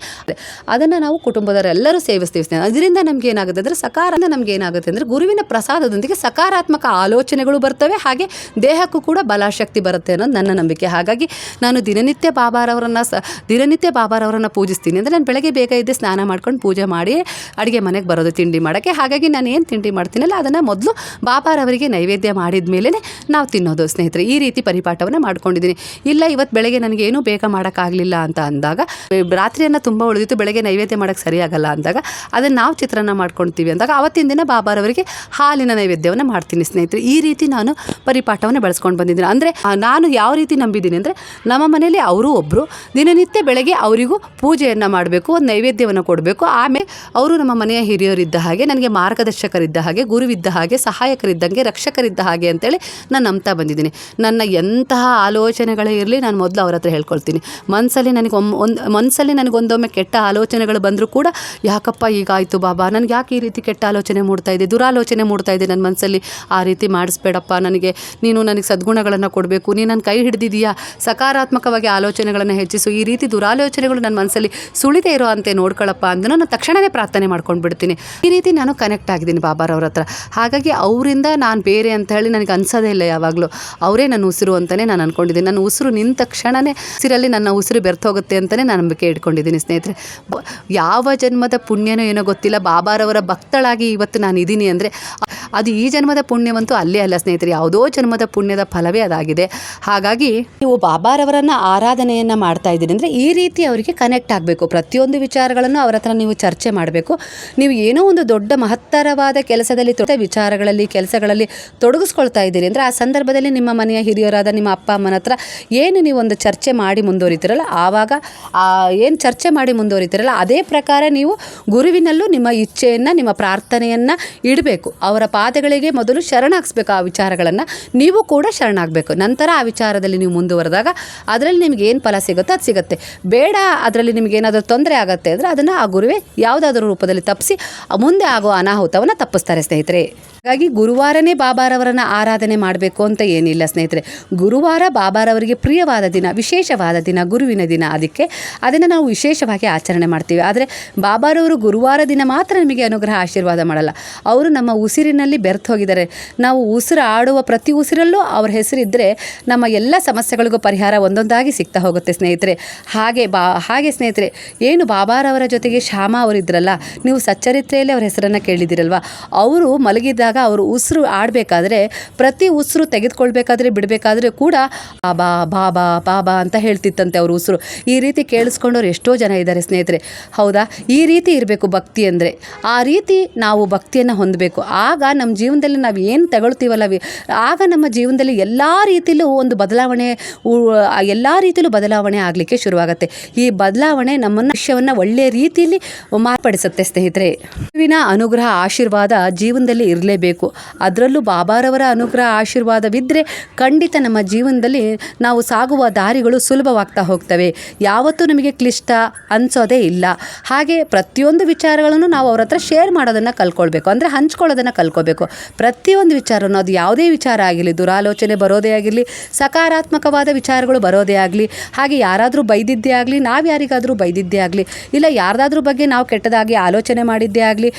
ಅದನ್ನು ನಾವು ಕುಟುಂಬದವರೆಲ್ಲರೂ ಸೇವಿಸ್ತೀವಿ ಸ್ನೇಹ ಅದರಿಂದ ನಮ್ಗೆ ಏನಾಗುತ್ತೆ ಅಂದರೆ ಸಕಾರ ನಮ್ಗೆ ಏನಾಗುತ್ತೆ ಅಂದರೆ ಗುರುವಿನ ಪ್ರಸಾದದೊಂದಿಗೆ ಸಕಾರಾತ್ಮಕ ಆಲೋಚನೆಗಳು ಬರ್ತವೆ, ಹಾಗೆ ದೇಹಕ್ಕೂ ಕೂಡ ಬಲಾಶಕ್ತಿ ಬರುತ್ತೆ ಅನ್ನೋದು ನನ್ನ ನಂಬಿಕೆ. ಹಾಗಾಗಿ ನಾನು ದಿನನಿತ್ಯ ಬಾಬಾರವರನ್ನು ಸ, ದಿನನಿತ್ಯ ಬಾಬಾರವರನ್ನು ಪೂಜಿಸ್ತೀನಿ ಅಂದರೆ ನಾನು ಬೆಳಗ್ಗೆ ಬೇಗ ಇದ್ದೆ ಸ್ನಾನ ಮಾಡ್ಕೊಂಡು ಪೂಜೆ ಮಾಡಿ ಅಡುಗೆ ಮನೆಗೆ ಬರೋದು ತಿಂಡಿ ಮಾಡೋಕ್ಕೆ. ಹಾಗಾಗಿ ನಾನು ಏನು ತಿಂಡಿ ಮಾಡ್ತೀನಲ್ಲ ಅದನ್ನು ಮೊದಲು ಬಾಬಾರವರಿಗೆ ನೈವೇದ್ಯ ಮಾಡಿದ ಮೇಲೆ ನಾವು ತಿನ್ನೋದು. ಸ್ನೇಹಿತರೆ, ಈ ರೀತಿ ಪರಿಪಾಠವನ್ನು ಮಾಡ್ಕೊಂಡಿದ್ದೀನಿ. ಇಲ್ಲ, ಇವತ್ತು ಬೆಳಗ್ಗೆ ನನಗೆ ಏನೂ ಬೇಗ ಮಾಡೋಕ್ಕಾಗಲಿಲ್ಲ ಅಂತ ಅಂದಾಗ, ರಾತ್ರಿಯನ್ನು ತುಂಬ ಉಳಿದಿತ್ತು, ಬೆಳಗ್ಗೆ ನೈವೇದ್ಯ ಮಾಡೋಕ್ಕೆ ಸರಿಯಾಗಲ್ಲ ಅಂದಾಗ, ಅದನ್ನು ನಾವು ಚಿತ್ರಾನ್ನ ಮಾಡ್ಕೊಳ್ತೀವಿ ಅಂದಾಗ, ಅವತ್ತಿನ ದಿನ ಬಾಬಾರವರಿಗೆ ಹಾಲಿನ ನೈವೇದ್ಯವನ್ನು ಮಾಡ್ತೀನಿ. ಸ್ನೇಹಿತರೆ, ಈ ರೀತಿ ನಾನು ಪರಿಪಾಠವನ್ನು ಬೆಳೆಸ್ಕೊಂಡು ಬಂದಿದ್ದೀನಿ. ಅಂದರೆ ನಾನು ಯಾವ ರೀತಿ ನಂಬಿದ್ದೀನಿ ಅಂದರೆ, ನಮ್ಮ ಮನೆಯಲ್ಲಿ ಅವರು ಒಬ್ಬರು ದಿನನಿತ್ಯ ಬೆಳಗ್ಗೆ ಅವರಿಗೂ ಪೂಜೆಯನ್ನು ಮಾಡಬೇಕು, ಒಂದು ನೈವೇದ್ಯವನ್ನು ಕೊಡಬೇಕು. ಆಮೇಲೆ ಅವರು ನಮ್ಮ ಮನೆಯ ಹಿರಿಯರಿದ್ದ ಹಾಗೆ, ನನಗೆ ಮಾರ್ಗದರ್ಶಕರಿದ್ದ ಹಾಗೆ, ಗುರುವಿದ್ದ ಹಾಗೆ ಸಹಾಯಕರಿದ್ದಂಗೆ, ರಕ್ಷಕರಿದ್ದ ಹಾಗೆ ಅಂತೇಳಿ ನಾನು ನಂಬ್ತಾ ಬಂದಿದ್ದೀನಿ. ನನ್ನ ಎಂತಹ ಆಲೋಚನೆಗಳೇ ಇರಲಿ ನಾನು ಮೊದಲು ಅವ್ರ ಹತ್ರ ಹೇಳ್ಕೊಳ್ತೀನಿ. ಮನಸ್ಸಲ್ಲಿ ನನಗೆ ಒಂದು ಮನಸ್ಸಲ್ಲಿ ನನಗೊಂದೊಮ್ಮೆ ಕೆಟ್ಟ ಆಲೋಚನೆಗಳು ಬಂದರೂ ಕೂಡ, ಯಾಕಪ್ಪ ಈಗ ಆಯಿತು ಬಾಬಾ, ನನಗೆ ಯಾಕೆ ಈ ರೀತಿ ಕೆಟ್ಟ ಆಲೋಚನೆ ಮೂಡ್ತಾ ಇದೆ, ದುರಾಲೋಚನೆ ಮೂಡ್ತಾ ಇದೆ ನನ್ನ ಮನಸ್ಸಲ್ಲಿ ಆ ರೀತಿ ಮಾಡಿಸ್ಬೇಡಪ್ಪ ನನಗೆ. ನೀನು ನನಗೆ ಸದ್ಗುಣಗಳನ್ನು ಕೊಡಬೇಕು, ನೀನು ನನ್ನ ಕೈ ಹಿಡಿದಿದೀಯಾ? ಸಕಾರಾತ್ಮಕವಾಗಿ ಆಲೋಚನೆಗಳನ್ನು ಹೆಚ್ಚಿಸು. ಈ ರೀತಿ ದುರಾಲೋಚನೆಗಳು ನನ್ನ ಮನಸ್ಸಲ್ಲಿ ಸುಳಿದೇ ಇರೋ ಅಂತೆ ನೋಡ್ಕೊಳ್ಳಪ್ಪ ಅಂತ ನಾನು ತಕ್ಷಣವೇ ಪ್ರಾರ್ಥನೆ ಮಾಡ್ಕೊಂಡು ಬಿಡ್ತೀನಿ ಈ ರೀತಿ ನಾನು ಕನೆಕ್ಟ್ ಆಗಿದ್ದೀನಿ ಬಾಬಾರವ್ರ ಹತ್ರ. ಹಾಗಾಗಿ ಅವರಿಂದ ನಾನು ಬೇರೆ ಅಂತ ಹೇಳಿ ನನಗೆ ಅನ್ಸೋದೇ ಇಲ್ಲ ಯಾವಾಗಲೂ. ಅವರೇ ನನ್ನ ಉಸಿರು ಅಂತಲೇ ನಾನು ಅಂದ್ಕೊಂಡಿದ್ದೀನಿ ನನ್ನ ಉಸಿರು ನಿಂತ ತಕ್ಷಣವೇ ಉಸಿರಲ್ಲಿ ನನ್ನ ಉಸಿರು ಬೆರ್ತೋಗುತ್ತೆ ಅಂತಲೇ ನಾನು ನಂಬಿಕೆ ಇಟ್ಕೊಂಡಿದ್ದೀನಿ ಸ್ನೇಹಿತರೆ. ಯಾವ ಜನ್ಮದ ಪುಣ್ಯನೋ ಏನೋ ಗೊತ್ತಿಲ್ಲ. ಬಾಬಾರವರ ಭಕ್ತಳಾಗಿ ಇವತ್ತು ನಾನು ಇದ್ದೀನಿ ಅಂದರೆ ಅದು ಈ ಜನ್ಮದ ಪುಣ್ಯವಂತೂ ಅಲ್ಲೇ ಅಲ್ಲ ಸ್ನೇಹಿತರೆ. ಯಾವುದೋ ಜನ್ಮದ ಪುಣ್ಯದ ಫಲವೇ ಅದಾಗಿದೆ. ಹಾಗಾಗಿ ನೀವು ಬಾಬಾರವರನ್ನು ಆರಾಧನೆಯನ್ನು ಮಾಡ್ತಾ ಇದ್ದೀರಿ ಅಂದರೆ ಈ ರೀತಿ ಅವರಿಗೆ ಕನೆಕ್ಟ್ ಆಗಬೇಕು. ಪ್ರತಿಯೊಂದು ವಿಚಾರಗಳನ್ನು ಅವರ ಹತ್ರ ನೀವು ಚರ್ಚೆ ಮಾಡಬೇಕು. ನೀವು ಏನೋ ಒಂದು ದೊಡ್ಡ ಮಹತ್ತರವಾದ ಕೆಲಸದಲ್ಲಿ ದೊಡ್ಡ ವಿಚಾರಗಳಲ್ಲಿ ಕೆಲಸಗಳಲ್ಲಿ ತೊಡಗಿಸ್ಕೊಳ್ತಾ ಇದ್ದೀರಿ. ಅಂದರೆ ಆ ಸಂದರ್ಭದಲ್ಲಿ ನಿಮ್ಮ ಮನೆಯ ಹಿರಿಯರಾದ ನಿಮ್ಮ ಅಪ್ಪ, ಅಮ್ಮನ ಹತ್ರ ಏನು ನೀವು ಒಂದು ಚರ್ಚೆ ಮಾಡಿ ಮುಂದುವರಿತೀರಲ್ಲ? ಆವಾಗ ಏನು ಚರ್ಚೆ ಮಾಡಿ ಮುಂದುವರಿತೀರಲ್ಲ? ಅದೇ ಪ್ರಕಾರ ನೀವು ಗುರುವಿನಲ್ಲೂ ನಿಮ್ಮ ಇಚ್ಛೆಯನ್ನು, ನಿಮ್ಮ ಪ್ರಾರ್ಥನೆಯನ್ನು ಇಡಬೇಕು. ಅವರ ಪಾದಗಳಿಗೆ ಮೊದಲು ಶರಣಾಗಿಸ್ಬೇಕು ಆ ವಿಚಾರಗಳನ್ನು. ನೀವು ಕೂಡ ಶರಣಾಗಬೇಕು. ನಂತರ ಆ ವಿಚಾರದಲ್ಲಿ ನೀವು ಮುಂದುವರೆದಾಗ ಅದರಲ್ಲಿ ನಿಮ್ಗೆ ಏನು ಫಲ ಸಿಗುತ್ತೋ ಅದು ಸಿಗುತ್ತೆ. ಬೇಡ, ಅದರಲ್ಲಿ ನಿಮಗೆ ಏನಾದರೂ ತೊಂದರೆ ಆಗುತ್ತೆ ಅಂದರೆ ಅದನ್ನು ಆ ಗುರುವೇ ಯಾವುದಾದ್ರೂ ರೂಪದಲ್ಲಿ ತಪ್ಪಿಸಿ, ಮುಂದೆ ಆಗೋ ಅನಾಹುತವನ್ನು ತಪ್ಪಿಸ್ತಾರೆ ಸ್ನೇಹಿತರೆ. ಹಾಗಾಗಿ ಗುರುವಾರನೇ ಬಾಬಾರವರನ್ನು ಆರಾಧನೆ ಮಾಡಬೇಕು ಅಂತ ಏನಿಲ್ಲ ಸ್ನೇಹಿತರೆ. ಗುರುವಾರ ಬಾಬಾರವರಿಗೆ ಪ್ರಿಯವಾದ ದಿನ, ವಿಶೇಷವಾದ ದಿನ, ಗುರುವಿನ ದಿನ ಅದಕ್ಕೆ ಅದನ್ನು ನಾವು ವಿಶೇಷವಾಗಿ ಆಚರಣೆ ಮಾಡ್ತೀವಿ. ಆದರೆ ಬಾಬಾರವರು ಗುರುವಾರ ದಿನ ಮಾತ್ರ ನಮಗೆ ಅನುಗ್ರಹ, ಆಶೀರ್ವಾದ ಮಾಡಲ್ಲ. ಅವರು ನಮ್ಮ ಉಸಿರಿನಲ್ಲಿ ಬೆರೆತು ಹೋಗಿದ್ದಾರೆ. ನಾವು ಉಸಿರು ಆಡುವ ಪ್ರತಿ ಉಸಿರಲ್ಲೂ ಅವ್ರ ಹೆಸರಿದ್ದರೆ ನಮ್ಮ ಎಲ್ಲ ಸಮಸ್ಯೆಗಳಿಗೂ ಪರಿಹಾರ ಒಂದೊಂದಾಗಿ ಸಿಗ್ತಾ ಹೋಗುತ್ತೆ ಸ್ನೇಹಿತರೆ. ಹಾಗೆ ಬಾ, ಹಾಗೆ ಸ್ನೇಹಿತರೆ, ಏನು ಬಾಬಾರವರ ಜೊತೆಗೆ ಶ್ಯಾಮ ಅವರಿದ್ರಲ್ಲ, ನೀವು ಸಚ್ಚರಿತ್ರೆಯಲ್ಲಿ ಅವ್ರ ಹೆಸರನ್ನು ಕೇಳಿದಿರಲ್ವಾ ಅವರು ಮಲಗಿದಾಗ ಅವರು ಉಸಿರು ಆಡಬೇಕಾದ್ರೆ, ಪ್ರತಿ ಉಸಿರು ತೆಗೆದುಕೊಳ್ಬೇಕಾದ್ರೆ, ಬಿಡಬೇಕಾದ್ರೆ ಕೂಡ ಬಾಬಾ ಬಾಬಾ ಬಾಬಾ ಅಂತ ಹೇಳ್ತಿತ್ತಂತೆ ಅವರು ಉಸಿರು. ಈ ರೀತಿ ಕೇಳಿಸ್ಕೊಂಡವ್ರು ಎಷ್ಟೋ ಜನ ಇದ್ದಾರೆ ಸ್ನೇಹಿತರೆ. ಹೌದಾ? ಈ ರೀತಿ ಇರಬೇಕು ಭಕ್ತಿ ಅಂದರೆ. ಆ ರೀತಿ ನಾವು ಭಕ್ತಿಯನ್ನು ಹೊಂದಬೇಕು. ಆಗ ನಮ್ಮ ಜೀವನದಲ್ಲಿ ನಾವು ಏನು ತಗೊಳ್ತೀವಲ್ಲ ಆಗ ನಮ್ಮ ಜೀವನದಲ್ಲಿ ಎಲ್ಲ ರೀತಿಯಲ್ಲೂ ಒಂದು ಬದಲಾವಣೆ ಎಲ್ಲ ರೀತಿಯಲ್ಲೂ ಬದಲಾವಣೆ ಆಗಲಿಕ್ಕೆ ಶುರುವಾಗುತ್ತೆ. ಈ ಬದಲಾವಣೆ ನಮ್ಮನ್ನು ವಿಷಯವನ್ನು ಒಳ್ಳೆಯ ರೀತಿಯಲ್ಲಿ ಮಾರ್ಪಡಿಸುತ್ತೆ ಸ್ನೇಹಿತರೆ. ಗುರುವಿನ ಅನುಗ್ರಹ, ಆಶೀರ್ವಾದ ಜೀವನದಲ್ಲಿ ಇರಲೇಬೇಕು. ಅದರಲ್ಲೂ ಬಾಬಾರವರ ಅನುಗ್ರಹ ಆಶೀರ್ವಾದವಿದ್ದರೆ ಖಂಡಿತ ನಮ್ಮ ಜೀವನದಲ್ಲಿ ನಾವು ಸಾಗುವ ದಾರಿಗಳು ಸುಲಭವಾಗ್ತಾ ಹೋಗ್ತವೆ. ಯಾವತ್ತೂ ನಮಗೆ ಕ್ಲಿಷ್ಟ ಅನಿಸೋದೇ ಇಲ್ಲ. ಹಾಗೆ ಪ್ರತಿಯೊಂದು ವಿಚಾರಗಳನ್ನು ನಾವು ಅವ್ರ ಹತ್ರ ಶೇರ್ ಮಾಡೋದನ್ನು ಕಲ್ಕೊಳ್ಬೇಕು ಅಂದರೆ ಹಂಚ್ಕೊಳ್ಳೋದನ್ನು ಕಲ್ಕೋಬೇಕು ಪ್ರತಿಯೊಂದು ವಿಚಾರನೂ ಅದು ಯಾವುದೇ ವಿಚಾರ ಆಗಿರಲಿ, ದುರಾಲೋಚನೆ ಬರೋದೇ ಆಗಿರಲಿ, ಸಕಾರಾತ್ಮಕವಾದ ವಿಚಾರಗಳು ಬರೋದೇ ಆಗಲಿ, ಹಾಗೆ ಯಾರಾದರೂ ಬೈದಿದ್ದೇ ಆಗಲಿ, ನಾವು ಯಾರಿಗಾದರೂ ಬೈದಿದ್ದೇ ಆಗಲಿ, ಇಲ್ಲ ಯಾರ್ದಾದ್ರೂ ಬಗ್ಗೆ ನಾವು ಕೆಟ್ಟದಾಗಿ ಆಲೋಚನೆ ಮಾಡಿದ್ದೇ ಆಗಲಿ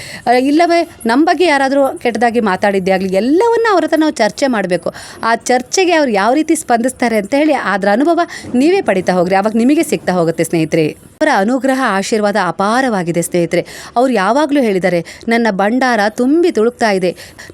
ಇಲ್ಲವೇ ನಮ್ಮ ಬಗ್ಗೆ ಯಾರಾದರೂ ಕೆಟ್ಟದಾಗಿ ಮಾತಾಡಿದ್ದೇ ಆಗಲಿ, ಎಲ್ಲವನ್ನು ಅವ್ರ ಹತ್ರ ನಾವು ಚರ್ಚೆ ಮಾಡಬೇಕು. ಆ ಚರ್ಚೆಗೆ ಅವ್ರು ಯಾವ ರೀತಿ ಸ್ಪಂದಿಸ್ತಾರೆ ಅಂತ ಹೇಳಿ ಅದರ ಅನುಭವ ನೀವೇ ಪಡಿತಾ ಹೋಗ್ರಿ. ಅವಾಗ ನಿಮಗೆ ಸಿಗ್ತಾ ಹೋಗುತ್ತೆ ಸ್ನೇಹಿತರೆ. ಅವರ ಅನುಗ್ರಹ ಆಶೀರ್ವಾದ ಅಪಾರವಾಗಿದೆ, ಸ್ನೇಹಿತರೆ. ಅವ್ರು ಯಾವಾಗಲೂ ಹೇಳಿದ್ದಾರೆ, ನನ್ನ ಭಂಡಾರ ತುಂಬಿ ತುಳುಕ್ತಾ ಇದೆ.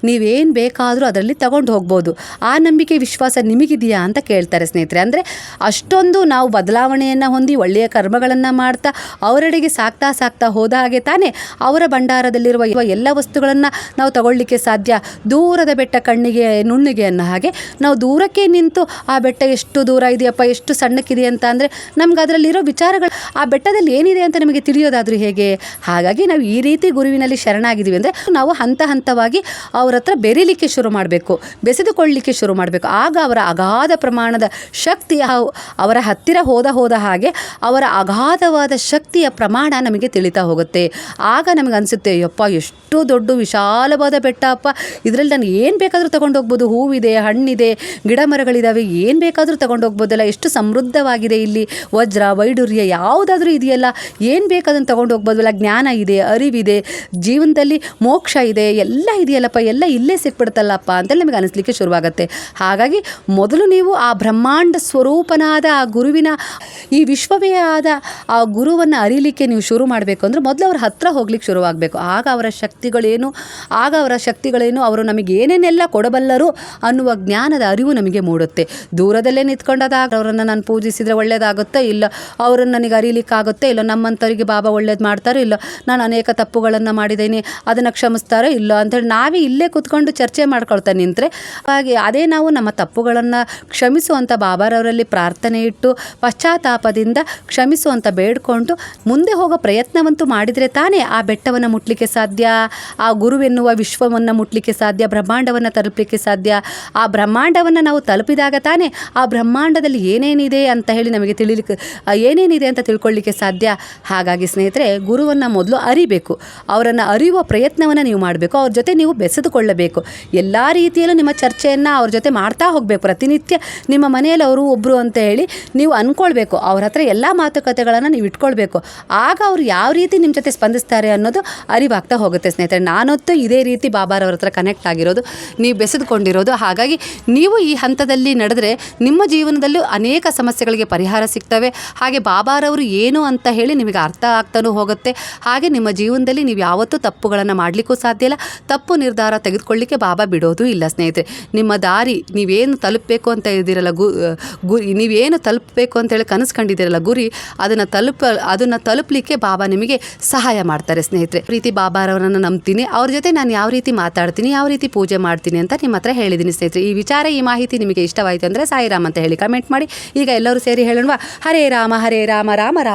ನೀವೇನು ಬೇಕಾದರೂ ಅದರಲ್ಲಿ ತಗೊಂಡು ಹೋಗ್ಬೋದು. ಆ ನಂಬಿಕೆ, ವಿಶ್ವಾಸ ನಿಮಗಿದೆಯಾ? ಅಂತ ಕೇಳ್ತಾರೆ, ಸ್ನೇಹಿತರೆ. ಅಂದರೆ ಅಷ್ಟೊಂದು ನಾವು ಬದಲಾವಣೆಯನ್ನು ಹೊಂದಿ ಒಳ್ಳೆಯ ಕರ್ಮಗಳನ್ನು ಮಾಡ್ತಾ, ಅವರೆಡೆಗೆ ಸಾಕ್ತಾ ಸಾಕ್ತಾ ಹೋದ ಹಾಗೆ ತಾನೇ ಅವರ ಭಂಡಾರದಲ್ಲಿರುವ ಎಲ್ಲ ವಸ್ತುಗಳನ್ನು ನಾವು ತಗೊಳ್ಳಿಕ್ಕೆ ಸಾಧ್ಯ. ದೂರದ ಬೆಟ್ಟ ಕಣ್ಣಿಗೆ, ನುಣ್ಣಿಗೆ ಅನ್ನೋ ಹಾಗೆ ನಾವು ದೂರಕ್ಕೆ ನಿಂತು, ಆ ಬೆಟ್ಟ ಎಷ್ಟು ದೂರ ಇದೆಯಪ್ಪ, ಎಷ್ಟು ಸಣ್ಣಕ್ಕಿದೆ? ಅಂತ ಅಂದರೆ ನಮ್ಗೆ ಅದರಲ್ಲಿರೋ ವಿಚಾರಗಳು, ಆ ಬೆಟ್ಟದಲ್ಲಿ ಏನಿದೆ ಅಂತ ನಮಗೆ ತಿಳಿಯೋದಾದರೂ ಹೇಗೆ? ಹಾಗಾಗಿ ನಾವು ಈ ರೀತಿ ಗುರುವಿನಲ್ಲಿ ಶರಣಾಗಿದ್ದೀವಿ ಅಂದರೆ ನಾವು ಹಂತ ಹಂತವಾಗಿ ಅವರ ಹತ್ರ ಬೆರೀಲಿಕ್ಕೆ ಶುರು ಮಾಡಬೇಕು ಬೆಸೆದುಕೊಳ್ಳಲಿಕ್ಕೆ ಶುರು ಮಾಡಬೇಕು. ಆಗ ಅವರ ಅಗಾಧ ಪ್ರಮಾಣದ ಶಕ್ತಿ ಅವ್- ಅವರ ಹತ್ತಿರ ಹೋದ ಹೋದ ಹಾಗೆ ಅವರ ಅಗಾಧವಾದ ಶಕ್ತಿಯ ಪ್ರಮಾಣ ನಮಗೆ ತಿಳಿತಾ ಹೋಗುತ್ತೆ. ಆಗ ನಮಗೆ ಅನಿಸುತ್ತೆ, ಯಪ್ಪ, ಎಷ್ಟು ದೊಡ್ಡ ವಿಶಾಲವಾದ ಬೆಟ್ಟ ಅಪ್ಪ. ಇದರಲ್ಲಿ ನಾನು ಏನು ಬೇಕಾದರೂ ತಗೊಂಡು ಹೋಗ್ಬೋದು. ಹೂವಿದೆ, ಹಣ್ಣಿದೆ ಗಿಡ ಮರಗಳಿದ್ದಾವೆ ಏನು ಬೇಕಾದರೂ ತಗೊಂಡು ಹೋಗ್ಬೋದಲ್ಲ. ಎಷ್ಟು ಸಮೃದ್ಧವಾಗಿದೆ ಇಲ್ಲಿ. ವಜ್ರ ವೈಡೂರ್ಯ ಯಾವುದಾದ್ರೂ ಇದೆಯಲ್ಲ? ಏನು ಬೇಕಾದನ್ನು ತೊಗೊಂಡು ಹೋಗ್ಬೋದಲ್ಲ ಜ್ಞಾನ ಇದೆ, ಅರಿವಿದೆ, ಜೀವನದಲ್ಲಿ ಮೋಕ್ಷ ಇದೆ, ಎಲ್ಲ ಇದೆಯಲ್ಲಪ್ಪ, ಎಲ್ಲ ಇಲ್ಲೇ ಸಿಕ್ಬಿಡುತ್ತಲ್ಲಪ್ಪ ಅಂತ ನಮಗೆ ಅನಿಸ್ಲಿಕ್ಕೆ ಶುರುವಾಗುತ್ತೆ. ಹಾಗಾಗಿ ಮೊದಲು ನೀವು ಆ ಬ್ರಹ್ಮಾಂಡ ಸ್ವರೂಪನಾದ ಆ ಗುರುವಿನ, ಈ ವಿಶ್ವವೇ ಆದ ಆ ಗುರುವನ್ನು ಅರಿಲಿಕ್ಕೆ ನೀವು ಶುರು ಮಾಡಬೇಕು ಅಂದರೆ ಮೊದಲು ಅವ್ರ ಹತ್ರ ಹೋಗ್ಲಿಕ್ಕೆ ಶುರುವಾಗಬೇಕು. ಆಗ ಅವರ ಶಕ್ತಿಗಳೇನು, ಆಗ ಅವರ ಶಕ್ತಿಗಳೇನು, ಅವರು ನಮಗೆ ಏನೇನೆಲ್ಲ ಕೊಡಬಲ್ಲರು ಅನ್ನುವ ಜ್ಞಾನದ ಅರಿವು ನಮಗೆ ಮೂಡುತ್ತೆ. ದೂರದಲ್ಲೇ ನಿಂತ್ಕೊಂಡಾಗ ಅವರನ್ನು ನಾನು ಪೂಜಿಸಿದರೆ ಒಳ್ಳೆಯದಾಗುತ್ತೋ ಇಲ್ಲ? ಅವರನ್ನು ನನಗೆ ಅರಿಲಿಕ್ಕಾಗುತ್ತೋ ಇಲ್ಲ ನಮ್ಮಂಥವ್ರಿಗೆ ಬಾಬಾ ಒಳ್ಳೇದು ಮಾಡ್ತಾರೋ, ಇಲ್ಲ, ನಾನು ಅನೇಕ ತಪ್ಪುಗಳನ್ನು ಮಾಡಿದ್ದೀನಿ, ಅದನ್ನು ಕ್ಷಮಿಸ್ತಾರೋ, ಇಲ್ಲ ಅಂಥೇಳಿ ನಾವೇ ಇಲ್ಲೇ ಕೂತ್ಕೊಂಡು ಚರ್ಚೆ ಮಾಡ್ಕೊಳ್ತಾ ನಿಂತರೆ, ಹಾಗೆ ಅದೇ ನಾವು ನಮ್ಮ ತಪ್ಪುಗಳನ್ನು ಕ್ಷಮಿಸುವಂಥ ಬಾಬಾರವರಲ್ಲಿ ಪ್ರಾರ್ಥನೆ ಇಟ್ಟು, ಪಶ್ಚಾತ್ತಾಪದಿಂದ ಕ್ಷಮಿಸುವಂಥ ಬೇಡ್ಕೊಂಡು ಮುಂದೆ ಹೋಗೋ ಪ್ರಯತ್ನವಂತೂ ಮಾಡಿದರೆ ತಾನೇ ಆ ಬೆಟ್ಟವನ್ನು ಮುಟ್ಲಿಕ್ಕೆ ಸಾಧ್ಯ, ಆ ಗುರುವೆನ್ನುವ ವಿಶ್ವವನ್ನು ಮುಟ್ಲಿಕ್ಕೆ ಸಾಧ್ಯ, ಬ್ರಹ್ಮಾಂಡವನ್ನು ತಲುಪಲಿಕ್ಕೆ ಸಾಧ್ಯ, ಆ ಬ್ರಹ್ಮಾಂಡವನ್ನು ನಾವು ತಲುಪಿದಾಗ ತಾನೇ ಆ ಬ್ರಹ್ಮಾಂಡದಲ್ಲಿ ಏನೇನಿದೆ ಅಂತ ಹೇಳಿ ನಮಗೆ ತಿಳಿಲಿಕ್ಕೆ ಏನೇನಿದೆ ಅಂತ ತಿಳ್ಕೊಳ್ಳಿಕ್ಕೆ ಸಾಧ್ಯ? ಹಾಗಾಗಿ ಸ್ನೇಹಿತರೆ, ಗುರುವನ್ನು ಮೊದಲು ಅರಿಬೇಕು. ಅವರನ್ನು ಅರಿಯುವ ಪ್ರಯತ್ನವನ್ನು ನೀವು ಮಾಡಬೇಕು. ಅವ್ರ ಜೊತೆ ನೀವು ಬೆಸೆದುಕೊಳ್ಳಬೇಕು. ಎಲ್ಲ ರೀತಿಯಲ್ಲೂ ನಿಮ್ಮ ಚರ್ಚೆಯನ್ನು ಅವ್ರ ಜೊತೆ ಮಾಡ್ತಾ ಹೋಗಬೇಕು. ಪ್ರತಿನಿತ್ಯ ನಿಮ್ಮ ಮನೆಯಲ್ಲಿ ಅವರು ಒಬ್ಬರು ಅಂತ ಹೇಳಿ ನೀವು ಅಂದ್ಕೊಳ್ಬೇಕು ಅವ್ರ ಹತ್ರ ಎಲ್ಲ ಮಾತುಕತೆಗಳನ್ನು ನೀವು ಇಟ್ಕೊಳ್ಬೇಕು. ಆಗ ಅವರು ಯಾವ ರೀತಿ ನಿಮ್ಮ ಜೊತೆ ಸ್ಪಂದಿಸ್ತಾರೆ ಅನ್ನೋದು ಅರಿವಾಗ್ತಾ ಹೋಗುತ್ತೆ ಸ್ನೇಹಿತರೆ. ನಾನೊತ್ತು ಇದೇ ರೀತಿ ಬಾಬಾರವ್ರ ಹತ್ರ ಕನೆಕ್ಟ್ ಆಗಿರೋದು. ನೀವು ಬೆಸೆದುಕೊಂಡಿರೋದು. ಹಾಗಾಗಿ ನೀವು ಈ ಹಂತದಲ್ಲಿ ನಡೆದರೆ ನಿಮ್ಮ ಜೀವನದಲ್ಲೂ ಅನೇಕ ಸಮಸ್ಯೆಗಳಿಗೆ ಪರಿಹಾರ ಸಿಗ್ತವೆ. ಹಾಗೆ ಬಾಬಾರವರು ಏನು ಅಂತ ಹೇಳಿ ನಿಮಗೆ ಅರ್ಥ ಆಗ್ತಾನೂ ಹೋಗುತ್ತೆ. ಹಾಗೆ ನಿಮ್ಮ ಜೀವನದಲ್ಲಿ ನೀವು ಯಾವತ್ತೂ ತಪ್ಪುಗಳನ್ನು ಮಾಡಲಿಕ್ಕೂ ಸಾಧ್ಯ ಇಲ್ಲ. ತಪ್ಪು ನಿರ್ಧಾರ ತೆಗೆದುಕೊಳ್ಳಿಕ್ಕೆ ಬಾಬಾ ಬಿಡೋದು ಇಲ್ಲ ಸ್ನೇಹಿತರೆ. ನಿಮ್ಮ ದಾರಿ, ನೀವೇನು ತಲುಪಬೇಕು ಅಂತ ಇದ್ದೀರಲ್ಲ ಗು ಗುರಿ ನೀವೇನು ತಲುಪಬೇಕು ಅಂತೇಳಿ ಕನಸು ಕಂಡಿದ್ದೀರಲ್ಲ ಗುರಿ, ಅದನ್ನು ತಲುಪ, ಅದನ್ನು ತಲುಪಲಿಕ್ಕೆ ಬಾಬಾ ನಿಮಗೆ ಸಹಾಯ ಮಾಡ್ತಾರೆ ಸ್ನೇಹಿತರೆ. ಪ್ರೀತಿ ರೀತಿ ಬಾಬಾರವರನ್ನು ನಂಬ್ತೀನಿ. ಅವ್ರ ಜೊತೆ ನಾನು ಯಾವ ರೀತಿ ಮಾತಾಡ್ತೀನಿ, ಯಾವ ರೀತಿ ಪೂಜೆ ಮಾಡ್ತೀನಿ ಅಂತ ನಿಮ್ಮ ಹತ್ರ ಹೇಳಿದ್ದೀನಿ ಸ್ನೇಹಿತರೆ. ಈ ವಿಚಾರ, ಈ ಮಾಹಿತಿ ನಿಮಗೆ ಇಷ್ಟವಾಯಿತು ಅಂದರೆ ಸಾಯಿರಾಮ್ ಅಂತ ಹೇಳಿ ಕಮೆಂಟ್ ಮಾಡಿ. ಈಗ ಎಲ್ಲರೂ ಸೇರಿ ಹೇಳೋಣ ಹರೇ ರಾಮ ಹರೇ ರಾಮ ರಾಮ ರಾಮ.